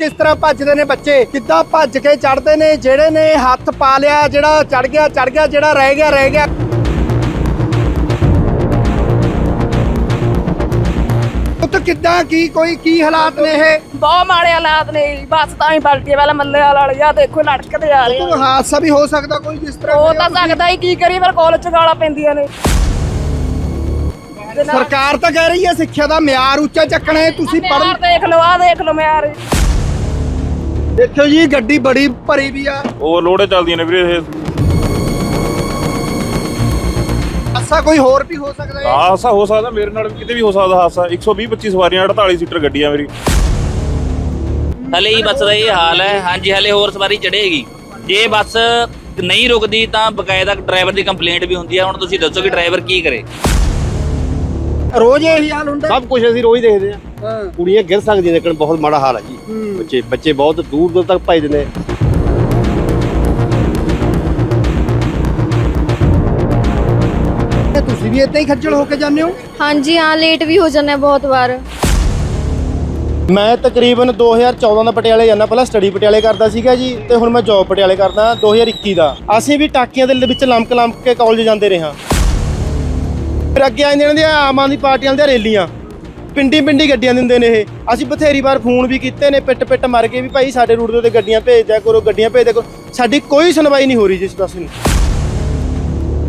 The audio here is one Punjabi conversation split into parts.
ਕਿਸ ਤਰ੍ਹਾਂ ਭੱਜਦੇ ਨੇ ਬੱਚੇ ਕਿੱਦਾਂ ਭੱਜ ਕੇ ਚੜਦੇ ਨੇ ਜਿਹੜੇ ਨੇ ਹੱਥ ਪਾ ਲਿਆ ਜਿਹੜਾ ਚੜ ਗਿਆ ਚੜ ਗਿਆ ਜਿਹੜਾ ਰਹਿ ਗਿਆ ਰਹਿ ਗਿਆ ਉੱਤ ਕਿੱਦਾਂ ਕੀ ਕੋਈ ਕੀ ਹਾਲਾਤ ਨੇ ਇਹ ਬਹੁਤ ਮਾੜੇ ਹਾਲਾਤ ਨੇ ਜੀ। ਬਸ ਤਾਂ ਹੀ ਪਲਟੀ ਵਾਲਾ ਮੱਲੇ ਵਾਲੇ ਆ ਦੇਖੋ ਲੜਕਦੇ ਆ ਰਹੇ ਕੋਈ ਆ। ਹਾਦਸਾ ਵੀ ਹੋ ਸਕਦਾ ਕੋਈ ਜਿਸ ਤਰ੍ਹਾਂ ਹੋ ਤਾਂ ਸਕਦਾ ਹੀ ਕੀ ਕਰੀਏ ਫਿਰ ਕਾਲਜ ਚ ਗਾਲਾਂ ਪੈਂਦੀਆਂ ਨੇ ਸਰਕਾਰ ਤਾਂ ਕਹਿ ਰਹੀ ਹੈ ਸਿੱਖਿਆ ਦਾ ਮਿਆਰ ਉੱਚਾ ਚੱਕਣਾ ਹੈ ਤੁਸੀਂ ਪੜ੍ਹ ਦੇਖ ਲਓ ਆ ਦੇਖ ਲਓ ਮਿਆਰ ਦੇਖਿਓ ਜੀ ਗੱਡੀ ਬੜੀ ਭਰੀ ਵੀ ਆ। ਓਵਰਲੋਡ ਚੱਲਦੀਆਂ ਨੇ ਵੀਰੇ ਇਹ। ਹਾਦਸਾ ਕੋਈ ਹੋਰ ਵੀ ਹੋ ਸਕਦਾ ਹੈ? ਹਾਦਸਾ ਹੋ ਸਕਦਾ ਮੇਰੇ ਨਾਲ ਵੀ ਕਿਤੇ ਵੀ ਹੋ ਸਕਦਾ ਹਾਦਸਾ 120 25 ਸਵਾਰੀਆਂ 48 ਸੀਟਰ ਗੱਡੀ ਆ ਮੇਰੀ। ਹਲੇ ਹੀ ਬੱਸ ਦਾ ਇਹ ਹਾਲ ਹੈ। ਹਾਂਜੀ ਹਲੇ ਹੋਰ ਸਵਾਰੀ ਚੜ੍ਹੇਗੀ। ਜੇ ਬੱਸ ਨਹੀਂ ਰੁਕਦੀ ਤਾਂ ਬਕਾਇਦਾ ਡਰਾਈਵਰ ਦੀ ਕੰਪਲੇਂਟ ਵੀ ਹੁੰਦੀ ਹੈ। ਹੁਣ ਤੁਸੀਂ ਦੱਸੋ ਕਿ ਡਰਾਈਵਰ ਕੀ ਕਰੇ। ਰੋਜ਼ ਇਹੀ ਹਾਲ ਹੁੰਦਾ। ਸਭ ਕੁਝ ਅਸੀਂ ਰੋਜ਼ ਦੇਖਦੇ ਆ ਹਾਂ। ਕੁੜੀਆਂ ਗਿਰ ਸਕਦੀਆਂ ਲੇਕਿਨ ਬਹੁਤ ਮਾੜਾ ਹਾਲ ਹੈ ਜੀ। ਹੂੰ। ਬੱਚੇ ਬੱਚੇ ਬਹੁਤ ਦੂਰ ਦੂਰ ਤੱਕ ਭੱਜਦੇ ਨੇ। ਤੇ ਤੁਸੀਂ ਵੀ ਇਦਾਂ ਹੀ ਖੱਜਲ ਹੋ ਕੇ ਜਾਂਦੇ ਹੋ? ਹਾਂਜੀ ਹਾਂ ਲੇਟ ਵੀ ਹੋ ਜਾਂਦੇ ਬਹੁਤ ਵਾਰ। ਮੈਂ ਤਕਰੀਬਨ 2014 ਦਾ ਪਟਿਆਲੇ ਜਾਂਦਾ। ਪਹਿਲਾਂ ਸਟੱਡੀ ਪਟਿਆਲੇ ਕਰਦਾ ਸੀਗਾ ਜੀ ਤੇ ਹੁਣ ਮੈਂ ਜੌਬ ਪਟਿਆਲੇ ਕਰਦਾ 2021 ਦਾ। ਅਸੀਂ ਵੀ ਟਾਕੀਆਂ ਦੇ ਵਿੱਚ ਲੰਮਕ ਲੰਮਕ ਕੇ ਕਾਲਜ ਜਾਂਦੇ ਰਹੇ ਹਾਂ। ਫਿਰ ਅੱਗੇ ਆ ਜਾਂਦੇ ਨੇ ਆਮ ਆਦਮੀ ਪਾਰਟੀ ਵਾਲਿਆਂ ਦੀਆਂ ਰੈਲੀਆਂ। ਪਿੰਡੀ ਪਿੰਡੀ ਗੱਡੀਆਂ ਦਿੰਦੇ ਨੇ ਇਹ। ਅਸੀਂ ਬਥੇਰੀ ਵਾਰ ਫੋਨ ਵੀ ਕੀਤੇ ਨੇ ਪਿੱਟ ਪਿੱਟ ਮਾਰ ਕੇ ਵੀ ਭਾਈ ਸਾਡੇ ਰੂਟ ਦੇ ਉੱਤੇ ਗੱਡੀਆਂ ਭੇਜ ਦਿਆ ਕਰੋ ਗੱਡੀਆਂ ਭੇਜ ਦਿਆ ਕਰੋ। ਸਾਡੀ ਕੋਈ ਸੁਣਵਾਈ ਨਹੀਂ ਹੋ ਰਹੀ ਜਿਸ ਪਾਸੇ ਨੂੰ।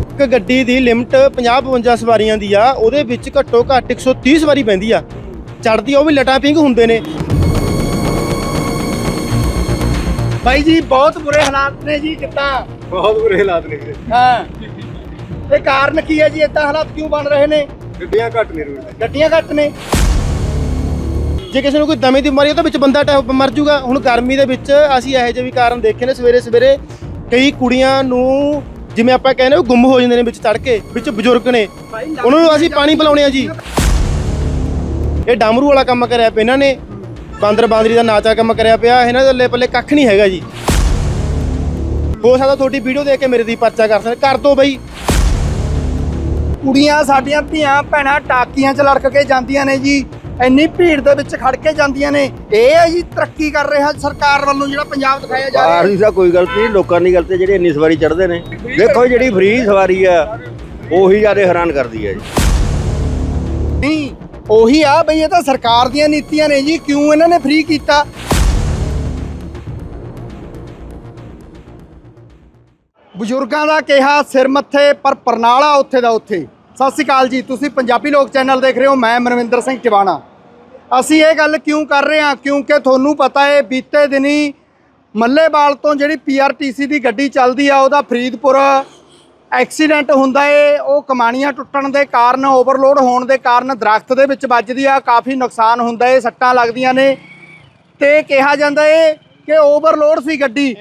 ਇੱਕ ਗੱਡੀ ਦੀ ਲਿਮਟ 50 52 ਸਵਾਰੀਆਂ ਦੀ ਆ ਉਹਦੇ ਵਿੱਚ ਘੱਟੋ ਘੱਟ 130 ਸਵਾਰੀ ਪੈਂਦੀ ਆ। ਚੜਦੀ ਉਹ ਵੀ ਲਟਾਂ ਪਿੰਗ ਹੁੰਦੇ ਨੇ। ਬਾਈ ਜੀ ਬਹੁਤ ਬੁਰੇ ਹਾਲਾਤ ਨੇ ਜੀ ਕਿੱਦਾਂ ਬਹੁਤ ਬੁਰੇ ਹਾਲਾਤ ਨੇ ਹਾਂ। ਇਹ ਕਾਰਨ ਕੀ ਹੈ ਜੀ? ਇਦਾਂ ਹਾਲਾਤ ਕਿਉਂ ਬਣ ਰਹੇ ਨੇ? ਗੱਡੀਆਂ ਘੱਟ ਨੇ ਰੋਡ ਗੱਡੀਆਂ ਘੱਟ ਨੇ। ਜੇ ਕਿਸੇ ਨੂੰ ਕੋਈ ਦਮੇ ਦੀ ਬਿਮਾਰੀ ਉਹਦੇ ਵਿੱਚ ਬੰਦਾ ਟੈ- ਮਰ ਜੂਗਾ। ਹੁਣ ਗਰਮੀ ਦੇ ਵਿੱਚ ਅਸੀਂ ਇਹੋ ਜਿਹੇ ਵੀ ਕਾਰਨ ਦੇਖੇ ਨੇ। ਸਵੇਰੇ ਸਵੇਰੇ ਕਈ ਕੁੜੀਆਂ ਨੂੰ ਜਿਵੇਂ ਆਪਾਂ ਕਹਿੰਦੇ ਉਹ ਗੁੰਮ ਹੋ ਜਾਂਦੇ ਨੇ ਵਿੱਚ ਤੜ ਕੇ ਵਿੱਚ ਬਜ਼ੁਰਗ ਨੇ। ਉਹਨਾਂ ਨੂੰ ਅਸੀਂ ਪਾਣੀ ਪਿਲਾਉਣੇ ਆ ਜੀ। ਇਹ ਡਾਮਰੂ ਵਾਲਾ ਕੰਮ ਕਰਿਆ ਪਿਆ ਇਹਨਾਂ ਨੇ। ਬਾਂਦਰ ਬਾਂਦਰੀ ਦਾ ਨਾਚਾ ਕੰਮ ਕਰਿਆ ਪਿਆ। ਇਹਨਾਂ ਦੇ ਅੱਲੇ ਪੱਲੇ ਕੱਖ ਨਹੀਂ ਹੈਗਾ ਜੀ। ਹੋ ਸਕਦਾ ਤੁਹਾਡੀ ਵੀਡੀਓ ਦੇਖ ਕੇ ਮੇਰੇ ਦੀ ਪਰਚਾ ਕਰ ਸਕਦੇ ਕਰ ਦੋ ਬਈ। ਕੁੜੀਆਂ ਸਾਡੀਆਂ ਧੀਆਂ ਭੈਣਾਂ ਟਾਕੀਆਂ 'ਚ ਲੜਕ ਕੇ ਜਾਂਦੀਆਂ ਨੇ ਜੀ ਇੰਨੀ ਭੀੜ ਦੇ ਵਿੱਚ ਖੜ ਕੇ ਜਾਂਦੀਆਂ ਨੇ। ਇਹ ਹੈ ਜੀ ਤਰੱਕੀ ਕਰ ਰਿਹਾ ਸਰਕਾਰ ਵੱਲੋਂ ਜਿਹੜਾ ਪੰਜਾਬ ਦਿਖਾਇਆ ਜਾ ਰਿਹਾ। ਬਾਹਰ ਦੀ ਕੋਈ ਗਲਤੀ ਨਹੀਂ ਲੋਕਾਂ ਦੀ ਗਲਤੀ ਜਿਹੜੇ ਇੰਨੀ ਸਵਾਰੀ ਚੜ੍ਹਦੇ ਨੇ। ਦੇਖੋ ਜਿਹੜੀ ਫ੍ਰੀ ਸਵਾਰੀ ਆ ਉਹੀ ਜ਼ਿਆਦਾ ਹੈਰਾਨ ਕਰਦੀ ਹੈ ਜੀ। ਨਹੀਂ ਉਹੀ ਆ ਬਈ ਇਹ ਤਾਂ ਸਰਕਾਰ ਦੀਆਂ ਨੀਤੀਆਂ ਨੇ ਜੀ ਕਿਉਂ ਇਹਨਾਂ ਨੇ ਫ੍ਰੀ ਕੀਤਾ? ਬਜ਼ੁਰਗਾਂ ਦਾ ਕਿਹਾ ਸਿਰ ਮੱਥੇ ਪਰ ਪਰਨਾਲਾ ਉੱਥੇ ਦਾ ਉੱਥੇ। ਸਤਿ ਸ਼੍ਰੀ ਅਕਾਲ ਜੀ, ਤੁਸੀਂ ਪੰਜਾਬੀ ਲੋਕ ਚੈਨਲ ਦੇਖ ਰਹੇ ਹੋ, ਮੈਂ ਮਨਵਿੰਦਰ ਸਿੰਘ ਟਿਵਾਣਾ ਅਸੀਂ ਇਹ ਗੱਲ ਕਿਉਂ ਕਰ ਰਹੇ ਹਾਂ? ਕਿਉਂਕਿ ਤੁਹਾਨੂੰ ਪਤਾ ਹੈ, ਬੀਤੇ ਦਿਨੀ ਮੱਲੇਵਾਲ ਤੋਂ ਜਿਹੜੀ ਪੀਆਰਟੀਸੀ ਦੀ ਗੱਡੀ ਚੱਲਦੀ ਆ, ਉਹਦਾ ਫਰੀਦਪੁਰ ਐਕਸੀਡੈਂਟ ਹੁੰਦਾ ਏ। ਉਹ ਕਮਾਣੀਆਂ ਟੁੱਟਣ ਦੇ ਕਾਰਨ, ਓਵਰਲੋਡ ਹੋਣ ਦੇ ਕਾਰਨ ਦਰਖਤ ਦੇ ਵਿੱਚ ਵੱਜਦੀ ਆ। ਕਾਫੀ ਨੁਕਸਾਨ ਹੁੰਦਾ ਏ, ਸੱਟਾਂ ਲੱਗਦੀਆਂ ਨੇ। ਤੇ ਕਿਹਾ ਜਾਂਦਾ ਏ ਕਿ ਓਵਰਲੋਡ ਸੀ ਗੱਡੀ।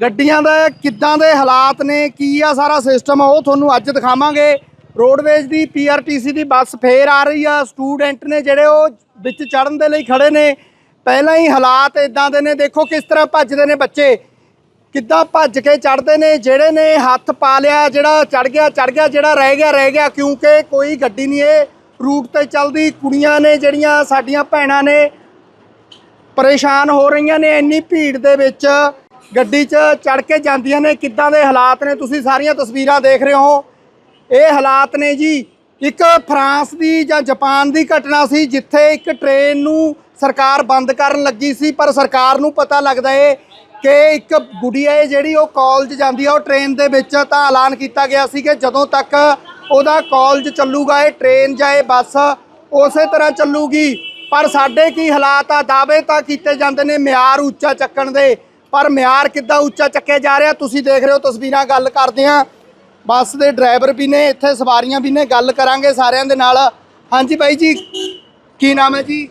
ਗੱਡੀਆਂ ਦਾ ਕਿੱਦਾਂ ਦੇ ਹਾਲਾਤ ਨੇ, ਕੀ ਆ ਸਾਰਾ ਸਿਸਟਮ ਉਹ ਤੁਹਾਨੂੰ ਅੱਜ ਦਿਖਾਵਾਂਗੇ। ਰੋਡਵੇਜ਼ ਦੀ ਪੀਆਰਟੀਸੀ ਦੀ ਬੱਸ ਫੇਰ ਆ ਰਹੀ ਆ। ਸਟੂਡੈਂਟ ਨੇ ਜਿਹੜੇ ਉਹ ਵਿੱਚ ਚੜਨ ਦੇ ਲਈ ਖੜੇ ਨੇ। ਪਹਿਲਾਂ ਹੀ ਹਾਲਾਤ ਇਦਾਂ ਦੇ ਨੇ। ਦੇਖੋ ਕਿਸ ਤਰ੍ਹਾਂ ਭੱਜਦੇ ਨੇ ਬੱਚੇ। ਕਿੱਦਾਂ ਭੱਜ ਕੇ ਚੜਦੇ ਨੇ, ਜਿਹੜੇ ਨੇ ਹੱਥ ਪਾ ਲਿਆ, ਜਿਹੜਾ ਚੜ ਗਿਆ ਚੜ ਗਿਆ, ਜਿਹੜਾ ਰਹਿ ਗਿਆ ਰਹਿ ਗਿਆ, ਕਿਉਂਕਿ ਕੋਈ ਗੱਡੀ ਨਹੀਂ ਇਹ। ਰੂਟ ਤੇ ਚੱਲਦੀ ਕੁੜੀਆਂ ਨੇ, ਜਿਹੜੀਆਂ ਸਾਡੀਆਂ ਭੈਣਾਂ ਨੇ, ਪਰੇਸ਼ਾਨ ਹੋ ਰਹੀਆਂ ਨੇ, ਇੰਨੀ ਭੀੜ ਦੇ ਵਿੱਚ। ਗੱਡੀ 'ਚ ਚੜ ਕੇ ਜਾਂਦੀਆਂ ਨੇ, ਕਿੱਦਾਂ ਦੇ ਹਾਲਾਤ ਨੇ? ਤੁਸੀਂ ਸਾਰੀਆਂ ਤਸਵੀਰਾਂ ਦੇਖ ਰਹੇ ਹੋ। ਇਹ ਹਾਲਾਤ ਨੇ ਜੀ, ਇੱਕ ਫਰਾਂਸ ਦੀ ਜਾਂ ਜਾਪਾਨ ਦੀ ਘਟਨਾ ਸੀ, ਜਿੱਥੇ ਇੱਕ ਟ੍ਰੇਨ ਨੂੰ ਸਰਕਾਰ ਬੰਦ ਕਰਨ ਲੱਗੀ ਸੀ, ਪਰ ਸਰਕਾਰ ਨੂੰ ਪਤਾ ਲੱਗਦਾ ਏ ਕਿ ਇੱਕ ਗੁੜੀਆ ਜਿਹੜੀ ਉਹ ਕਾਲਜ ਜਾਂਦੀ ਆ, ਉਹ ਟ੍ਰੇਨ ਦੇ ਵਿੱਚ ਤਾਂ ਐਲਾਨ ਕੀਤਾ ਗਿਆ ਸੀ ਕਿ ਜਦੋਂ ਤੱਕ ਉਹਦਾ ਕਾਲਜ ਚੱਲੂਗਾ, ਇਹ ਟ੍ਰੇਨ ਜਾਂ ਇਹ ਬੱਸ ਉਸੇ ਤਰ੍ਹਾਂ ਚੱਲੂਗੀ। ਪਰ ਸਾਡੇ ਕੀ ਹਾਲਾਤ ਆ? ਦਾਅਵੇ ਤਾਂ ਕੀਤੇ ਜਾਂਦੇ ਨੇ, ਮਿਆਰ ਉੱਚਾ ਚੱਕਣ ਦੇ। ਪਰ ਮਿਆਰ ਕਿੱਦਾਂ ਉੱਚਾ ਚੱਕਿਆ ਜਾ ਰਿਹਾ ਤੁਸੀਂ ਦੇਖ ਰਹੇ ਹੋ ਤਸਵੀਰਾਂ ਗੱਲ ਕਰਦੇ ਆ ਬੱਸ ਦੇ ਡਰਾਈਵਰ ਵੀ ਨੇ ਇੱਥੇ ਸਵਾਰੀਆਂ ਵੀ ਨੇ ਗੱਲ ਕਰਾਂਗੇ ਸਾਰਿਆਂ ਦੇ ਨਾਲ। ਹਾਂਜੀ ਬਾਈ ਜੀ ਕੀ ਨਾਮ ਹੈ ਜੀ?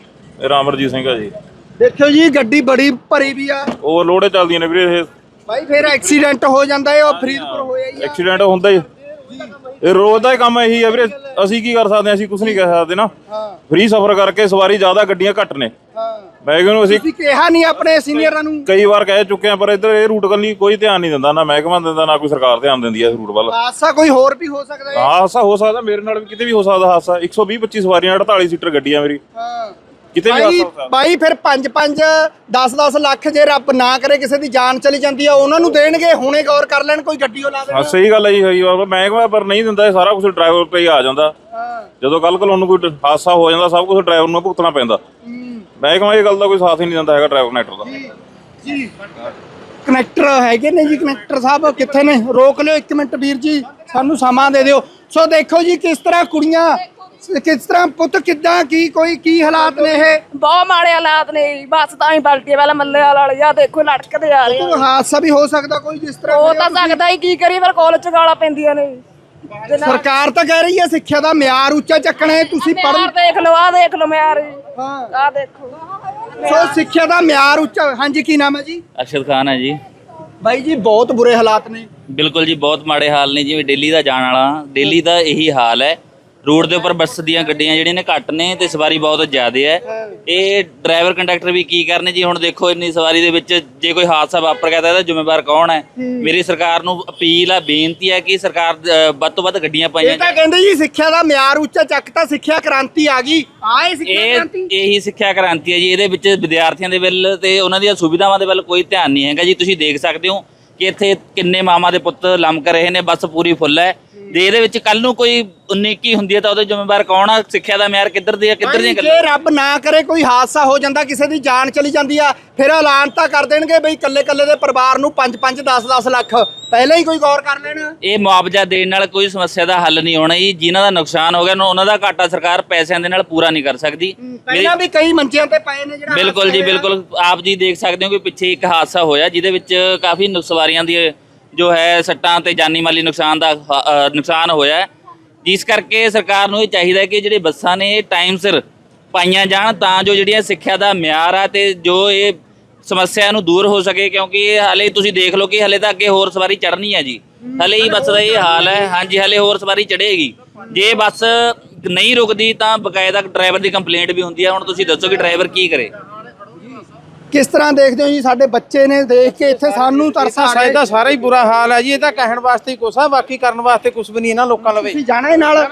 ਰਾਮਰਜੀਤ ਸਿੰਘ ਆ ਜੀ। ਦੇਖਿਓ ਜੀ ਗੱਡੀ ਬੜੀ ਭਰੀ ਵੀ ਆ। ਓਵਰਲੋਡ ਚੱਲਦੀਆਂ ਨੇ ਵੀਰੇ ਇਹ। ਬਾਈ ਫਿਰ ਐਕਸੀਡੈਂਟ ਹੋ ਜਾਂਦਾ ਏ ਉਹ ਫਰੀਦਪੁਰ ਹੋਇਆ ਹੀ ਆ। ਐਕਸੀਡੈਂਟ ਹੁੰਦਾ ਹੀ। ਇਹ ਰੋਜ਼ ਦਾ ਹੀ ਕੰਮ ਇਹੀ ਆ ਵੀਰੇ ਅਸੀਂ ਕੀ ਕਰ ਸਕਦੇ ਹਾਂ ਅਸੀਂ ਕੁਝ ਨਹੀਂ ਕਹਿ ਸਕਦੇ ਨਾ। ਹਾਂ। ਫ੍ਰੀ ਸਫ਼ਰ ਕਰਕੇ ਸਵਾਰੀ ਜ਼ਿਆਦਾ ਗੱਡੀਆਂ ਘੱਟ ਨੇ। ਹਾਂ। ਮੈਂ ਕਿਹਾ ਅਸੀਂ ਤੁਸੀਂ ਕਿਹਾ ਨਹੀਂ ਆਪਣੇ ਸੀਨੀਅਰਾਂ ਨੂੰ। ਕਈ ਵਾਰ ਕਹਿ ਚੁੱਕੇ ਆ ਪਰ ਇੱਧਰ ਇਹ ਰੂਟ ਕੰਨੀ ਕੋਈ ਧਿਆਨ ਨਹੀਂ ਦਿੰਦਾ ਨਾ ਮਹਿਕਮਾ ਦਿੰਦਾ ਨਾ ਕੋਈ ਸਰਕਾਰ ਧਿਆਨ ਦਿੰਦੀ ਹੈ ਇਸ ਰੂਟ ਵੱਲ। ਹਾਦਸਾ ਕੋਈ ਹੋਰ ਵੀ ਹੋ ਸਕਦਾ ਹੈ? ਹਾਦਸਾ ਹੋ ਸਕਦਾ ਮੇਰੇ ਨਾਲ ਵੀ ਕਿਤੇ ਵੀ ਹੋ ਸਕਦਾ ਹਾਦਸਾ। 120 25 ਸਵਾਰੀਆਂ 48 ਸੀਟਰ ਗੱਡੀ ਆ ਮੇਰੀ। ਹਾਂ। ਕਿਤੇ ਵੀ ਬਾਈ ਹਾਦਸਾ। ਹੋ ਸਕਦਾ ਬਾਈ ਫਿਰ 5 5 10 10 ਲੱਖ ਜੇ ਰੱਬ ਨਾ ਕਰੇ ਕਿਸੇ ਦੀ ਜਾਨ ਚਲੀ ਜਾਂਦੀ ਆ ਉਹਨਾਂ ਨੂੰ ਦੇਣਗੇ ਹੁਣੇ ਗੌਰ ਕਰ ਲੈਣ ਕੋਈ ਗੱਡੀ ਉਹ ਲਾ ਹਾਂ ਦੇਣ ਸਹੀ ਗੱਲ ਹੈ ਜੀ ਹੋਈ ਬਾਬਾ ਮੈਂ ਕਹਿੰਦਾ ਪਰ ਨਹੀਂ ਦਿੰਦਾ ਇਹ ਸਾਰਾ ਕੁਝ ਡਰਾਈਵਰ ਤੇ ਹੀ ਆ ਜਾਂਦਾ। ਜਦੋਂ ਕੱਲ ਕੋਲ ਉਹਨੂੰ ਕੋਈ ਹਾਦਸਾ ਹੋ ਜਾਂਦਾ ਸਭ ਕੁਝ ਡਰਾਈਵਰ ਨੂੰ ਭੁਗਤਣਾ ਪੈਂਦਾ। ਮੈਂ ਕਹਿੰਦਾ ਇਹ ਗੱਲ ਦਾ ਕੋਈ ਸਾਥ ਹੀ ਨਹੀਂ ਦਿੰਦਾ ਹੈਗਾ ਡਰਾਈਵਰ ਕਨੈਕਟਰ ਦਾ। ਜੀ ਕਨੈਕਟਰ ਹੈਗੇ ਨੇ ਜੀ ਕਨੈਕਟਰ ਸਾਹਿਬ ਕਿੱਥੇ ਨੇ? ਰੋਕ ਲਿਓ ਇੱਕ ਮਿੰਟ ਵੀਰ ਜੀ ਸਾਨੂੰ ਸਮਾਂ ਦੇ ਦਿਓ। ਸੋ ਦੇਖੋ ਜੀ ਕਿਸ ਤਰ੍ਹਾਂ ਕੁੜੀਆਂ ਕਿਸ ਤਰ੍ਹਾਂ ਪੁੱਤ ਕਿੱਦਾਂ ਕੀ ਕੋਈ ਕੀ ਹਾਲਾਤ ਨੇ ਇਹ? ਬਹੁਤ ਮਾੜੇ ਹਾਲਾਤ ਨੇ ਜੀ, ਬੱਸ ਤਾਂ ਹੀ ਪਲਟੀ ਵਾਲਾ ਮੱਲੇ ਵਾਲੇ ਆ ਦੇਖੋ ਲਟਕਦੇ ਆ ਰਹੇ ਆ। ਕੋਈ ਹਾਦਸਾ ਵੀ ਹੋ ਸਕਦਾ ਕੋਈ ਜਿਸ ਤਰ੍ਹਾਂ ਹੋ ਤਾਂ ਸਕਦਾ ਹੀ ਕੀ ਕਰੀ ਫਿਰ ਕਾਲਜ ਚ ਗਾਲਾਂ ਪੈਂਦੀਆਂ ਨੇ। ਸਰਕਾਰ ਤਾਂ ਕਹਿ ਰਹੀ ਹੈ ਸਿੱਖਿਆ ਦਾ ਮਿਆਰ ਉੱਚਾ ਚੱਕਣਾ ਹੈ ਤੁਸੀਂ ਪੜ੍ਹ ਦੇਖ ਲਓ ਆ ਦੇਖ ਲਓ ਮਿਆਰ ਹਾਂ। ਆ ਦੇਖੋ। ਸੋ ਸਿੱਖਿਆ ਦਾ ਮਿਆਰ ਉੱਚਾ ਹਾਂਜੀ ਕੀ ਨਾਮ ਹੈ ਜੀ? ਅਰਸ਼ਦ ਖਾਨ ਹੈ ਜੀ। ਬਾਈ ਜੀ ਬਹੁਤ ਬੁਰੇ ਹਾਲਾਤ ਨੇ। ਬਿਲਕੁਲ ਜੀ ਬਹੁਤ ਮਾੜੇ ਹਾਲ ਨੇ ਜਿਵੇਂ ਦਿੱਲੀ ਦਾ ਜਾਣ ਵਾਲਾ। ਦਿੱਲੀ ਦਾ ਇਹੀ ਹਾਲ ਹੈ। ਰੋਡ ਦੇ ਉੱਪਰ ਬੱਸ ਦੀਆਂ ਗੱਡੀਆਂ ਜਿਹੜੀਆਂ ਨੇ ਘੱਟ ਨੇ ਤੇ ਸਵਾਰੀ ਬਹੁਤ ਜ਼ਿਆਦਾ ਹੈ। ਇਹ ਡਰਾਈਵਰ ਕੰਡਕਟਰ ਵੀ ਕੀ ਕਰਨ ਜੀ? ਹੁਣ ਦੇਖੋ ਇੰਨੀ ਸਵਾਰੀ ਦੇ ਵਿੱਚ ਜੇ ਕੋਈ ਹਾਦਸਾ ਵਾਪਰ ਗਿਆ ਤਾਂ ਇਹਦਾ ਜ਼ਿੰਮੇਵਾਰ ਕੌਣ ਹੈ? ਮੇਰੀ ਸਰਕਾਰ ਨੂੰ ਅਪੀਲ ਆ ਬੇਨਤੀ ਹੈ ਕਿ ਸਰਕਾਰ ਵੱਧ ਤੋਂ ਵੱਧ ਗੱਡੀਆਂ ਪਾਈਆਂ ਇਹ ਤਾਂ ਕਹਿੰਦੇ ਜੀ ਸਿੱਖਿਆ ਦਾ ਮਿਆਰ ਉੱਚਾ ਚੱਕਤਾ ਸਿੱਖਿਆ ਕ੍ਰਾਂਤੀ ਆ ਗਈ। ਆਏ ਸਿੱਖਿਆ ਕ੍ਰਾਂਤੀ? ਇਹੀ ਸਿੱਖਿਆ ਕ੍ਰਾਂਤੀ ਹੈ ਜੀ। ਇਹਦੇ ਵਿੱਚ ਵਿਦਿਆਰਥੀਆਂ ਦੇ ਵੱਲ ਤੇ ਉਹਨਾਂ ਦੀਆਂ ਸੁਵਿਧਾਵਾਂ ਦੇ ਵੱਲ ਕੋਈ ਧਿਆਨ ਨਹੀਂ ਹੈਗਾ ਜੀ। ਤੁਸੀਂ ਦੇਖ ਸਕਦੇ ਹੋ ਕਿ ਇੱਥੇ ਕਿੰਨੇ ਮਾਮਾ ਦੇ ਪੁੱਤ ਲੰਮਕ ਰਹੇ ਨੇ। ਬੱਸ ਪੂਰੀ ਫੁੱਲ ਹੈ। ਜੇ ਇਹਦੇ ਵਿੱਚ ਕੱਲ ਨੂੰ ਕੋਈ ਉਨੀਕੀ ਹੁੰਦੀ ਹੈ ਤਾਂ ਉਹਦੇ ਜ਼ਿੰਮੇਵਾਰ ਕੌਣ ਆ? ਸਿੱਖਿਆ ਦਾ ਮਿਆਰ ਕਿੱਧਰ ਦੀ ਹੈ ਕਿੱਧਰ ਦੀਆਂ ਗੱਲਾਂ ਜੇ ਰੱਬ ਨਾ ਕਰੇ ਕੋਈ ਹਾਦਸਾ ਹੋ ਜਾਂਦਾ ਕਿਸੇ ਦੀ ਜਾਨ ਚਲੀ ਜਾਂਦੀ ਆ ਫਿਰ ਐਲਾਨ ਤਾਂ ਕਰ ਦੇਣਗੇ ਬਈ ਕੱਲੇ ਕੱਲੇ ਦੇ ਪਰਿਵਾਰ ਨੂੰ 5 5 10 10 ਲੱਖ। ਪਹਿਲਾਂ ਹੀ ਕੋਈ ਗੌਰ ਕਰ ਲੈਣ। ਇਹ ਮੁਆਵਜ਼ਾ ਦੇਣ ਨਾਲ ਕੋਈ ਸਮੱਸਿਆ ਦਾ ਹੱਲ ਨਹੀਂ ਹੋਣਾ ਜੀ। ਜਿਨ੍ਹਾਂ ਦਾ ਨੁਕਸਾਨ ਹੋ ਗਿਆ ਉਹਨਾਂ- ਉਹਨਾਂ ਦਾ ਘਾਟਾ ਸਰਕਾਰ ਪੈਸਿਆਂ ਦੇ ਨਾਲ ਪੂਰਾ ਨਹੀਂ ਕਰ ਸਕਦੀ। ਪਹਿਲਾਂ ਵੀ ਕਈ ਮੰਚਿਆਂ ਤੇ ਪਏ ਨੇ ਜਿਹੜਾ ਬਿਲਕੁਲ ਜੀ ਹਾਦਸਾ ਹੋਇਆ। ਬਿਲਕੁਲ। ਆਪ ਜੀ ਦੇਖ ਸਕਦੇ ਹੋ ਕਿ ਪਿੱਛੇ ਇੱਕ ਹਾਦਸਾ ਹੋਇਆ ਜਿਹਦੇ ਵਿੱਚ ਕਾਫੀ ਨੁਕ- ਸਵਾਰੀਆਂ ਦੀ ਜੋ ਹੈ ਸੱਟਾਂ ਤੇ ਜਾਨੀ ਮਾਲੀ ਨੁਕਸਾਨ ਦਾ ਨੁਕਸਾਨ ਹੋਇਆ ਜਿਸ ਕਰਕੇ ਸਰਕਾਰ ਨੂੰ ਇਹ ਚਾਹੀਦਾ ਕਿ ਜਿਹੜੇ ਬੱਸਾਂ ਨੇ ਇਹ ਟਾਈਮ ਸਿਰ ਪਾਈਆਂ ਜਾਣ, ਤਾਂ ਜੋ ਜਿਹੜੀਆਂ ਸਿੱਖਿਆ ਦਾ ਮਿਆਰ ਆ ਤੇ ਜੋ ਇਹ ਸਮੱਸਿਆ ਨੂੰ ਦੂਰ ਹੋ ਸਕੇ, ਕਿਉਂਕਿ ਇਹ ਹਾਲੇ ਤੁਸੀਂ ਦੇਖ ਲਓ ਕਿ ਹਲੇ ਤਾਂ ਅੱਗੇ ਹੋਰ ਸਵਾਰੀ ਚੜ੍ਹਨੀ ਹੈ ਜੀ। ਹਲੇ ਹੀ ਬੱਸ ਦਾ ਇਹ ਹਾਲ ਹੈ। ਹਾਂਜੀ, ਹਲੇ ਹੋਰ ਸਵਾਰੀ ਚੜ੍ਹੇਗੀ। ਜੇ ਬੱਸ ਨਹੀਂ ਰੁਕਦੀ ਤਾਂ ਬਕਾਇਦਾ ਡਰਾਈਵਰ ਦੀ ਕੰਪਲੇਂਟ ਵੀ ਹੁੰਦੀ ਹੈ। ਹੁਣ ਤੁਸੀਂ ਦੱਸੋ ਕਿ ਡਰਾਈਵਰ ਕੀ ਕਰੇ। ਕਿਸ ਤਰ੍ਹਾਂ ਦੇਖਦੇ ਹੋ ਜੀ? ਸਾਡੇ ਬੱਚੇ ਨੇ ਦੇਖ ਕੇ ਇੱਥੇ ਸਾਨੂੰ ਤਰਸ ਰਿਹਾ। ਤਾਂ ਸਾਰਾ ਹੀ ਬੁਰਾ ਹਾਲ ਹੈ ਜੀ ਇਹ ਤਾਂ ਕਹਿਣ ਵਾਸਤੇ ਹੀ ਕੁਛ ਆ ਬਾਕੀ ਕਰਨ ਵਾਸਤੇ ਕੁਛ ਵੀ ਨਹੀਂ ਇਹਨਾਂ ਲੋਕਾਂ ਲਵੇ। ਤੁਸੀਂ ਜਾਣਾ ਨਾਲ।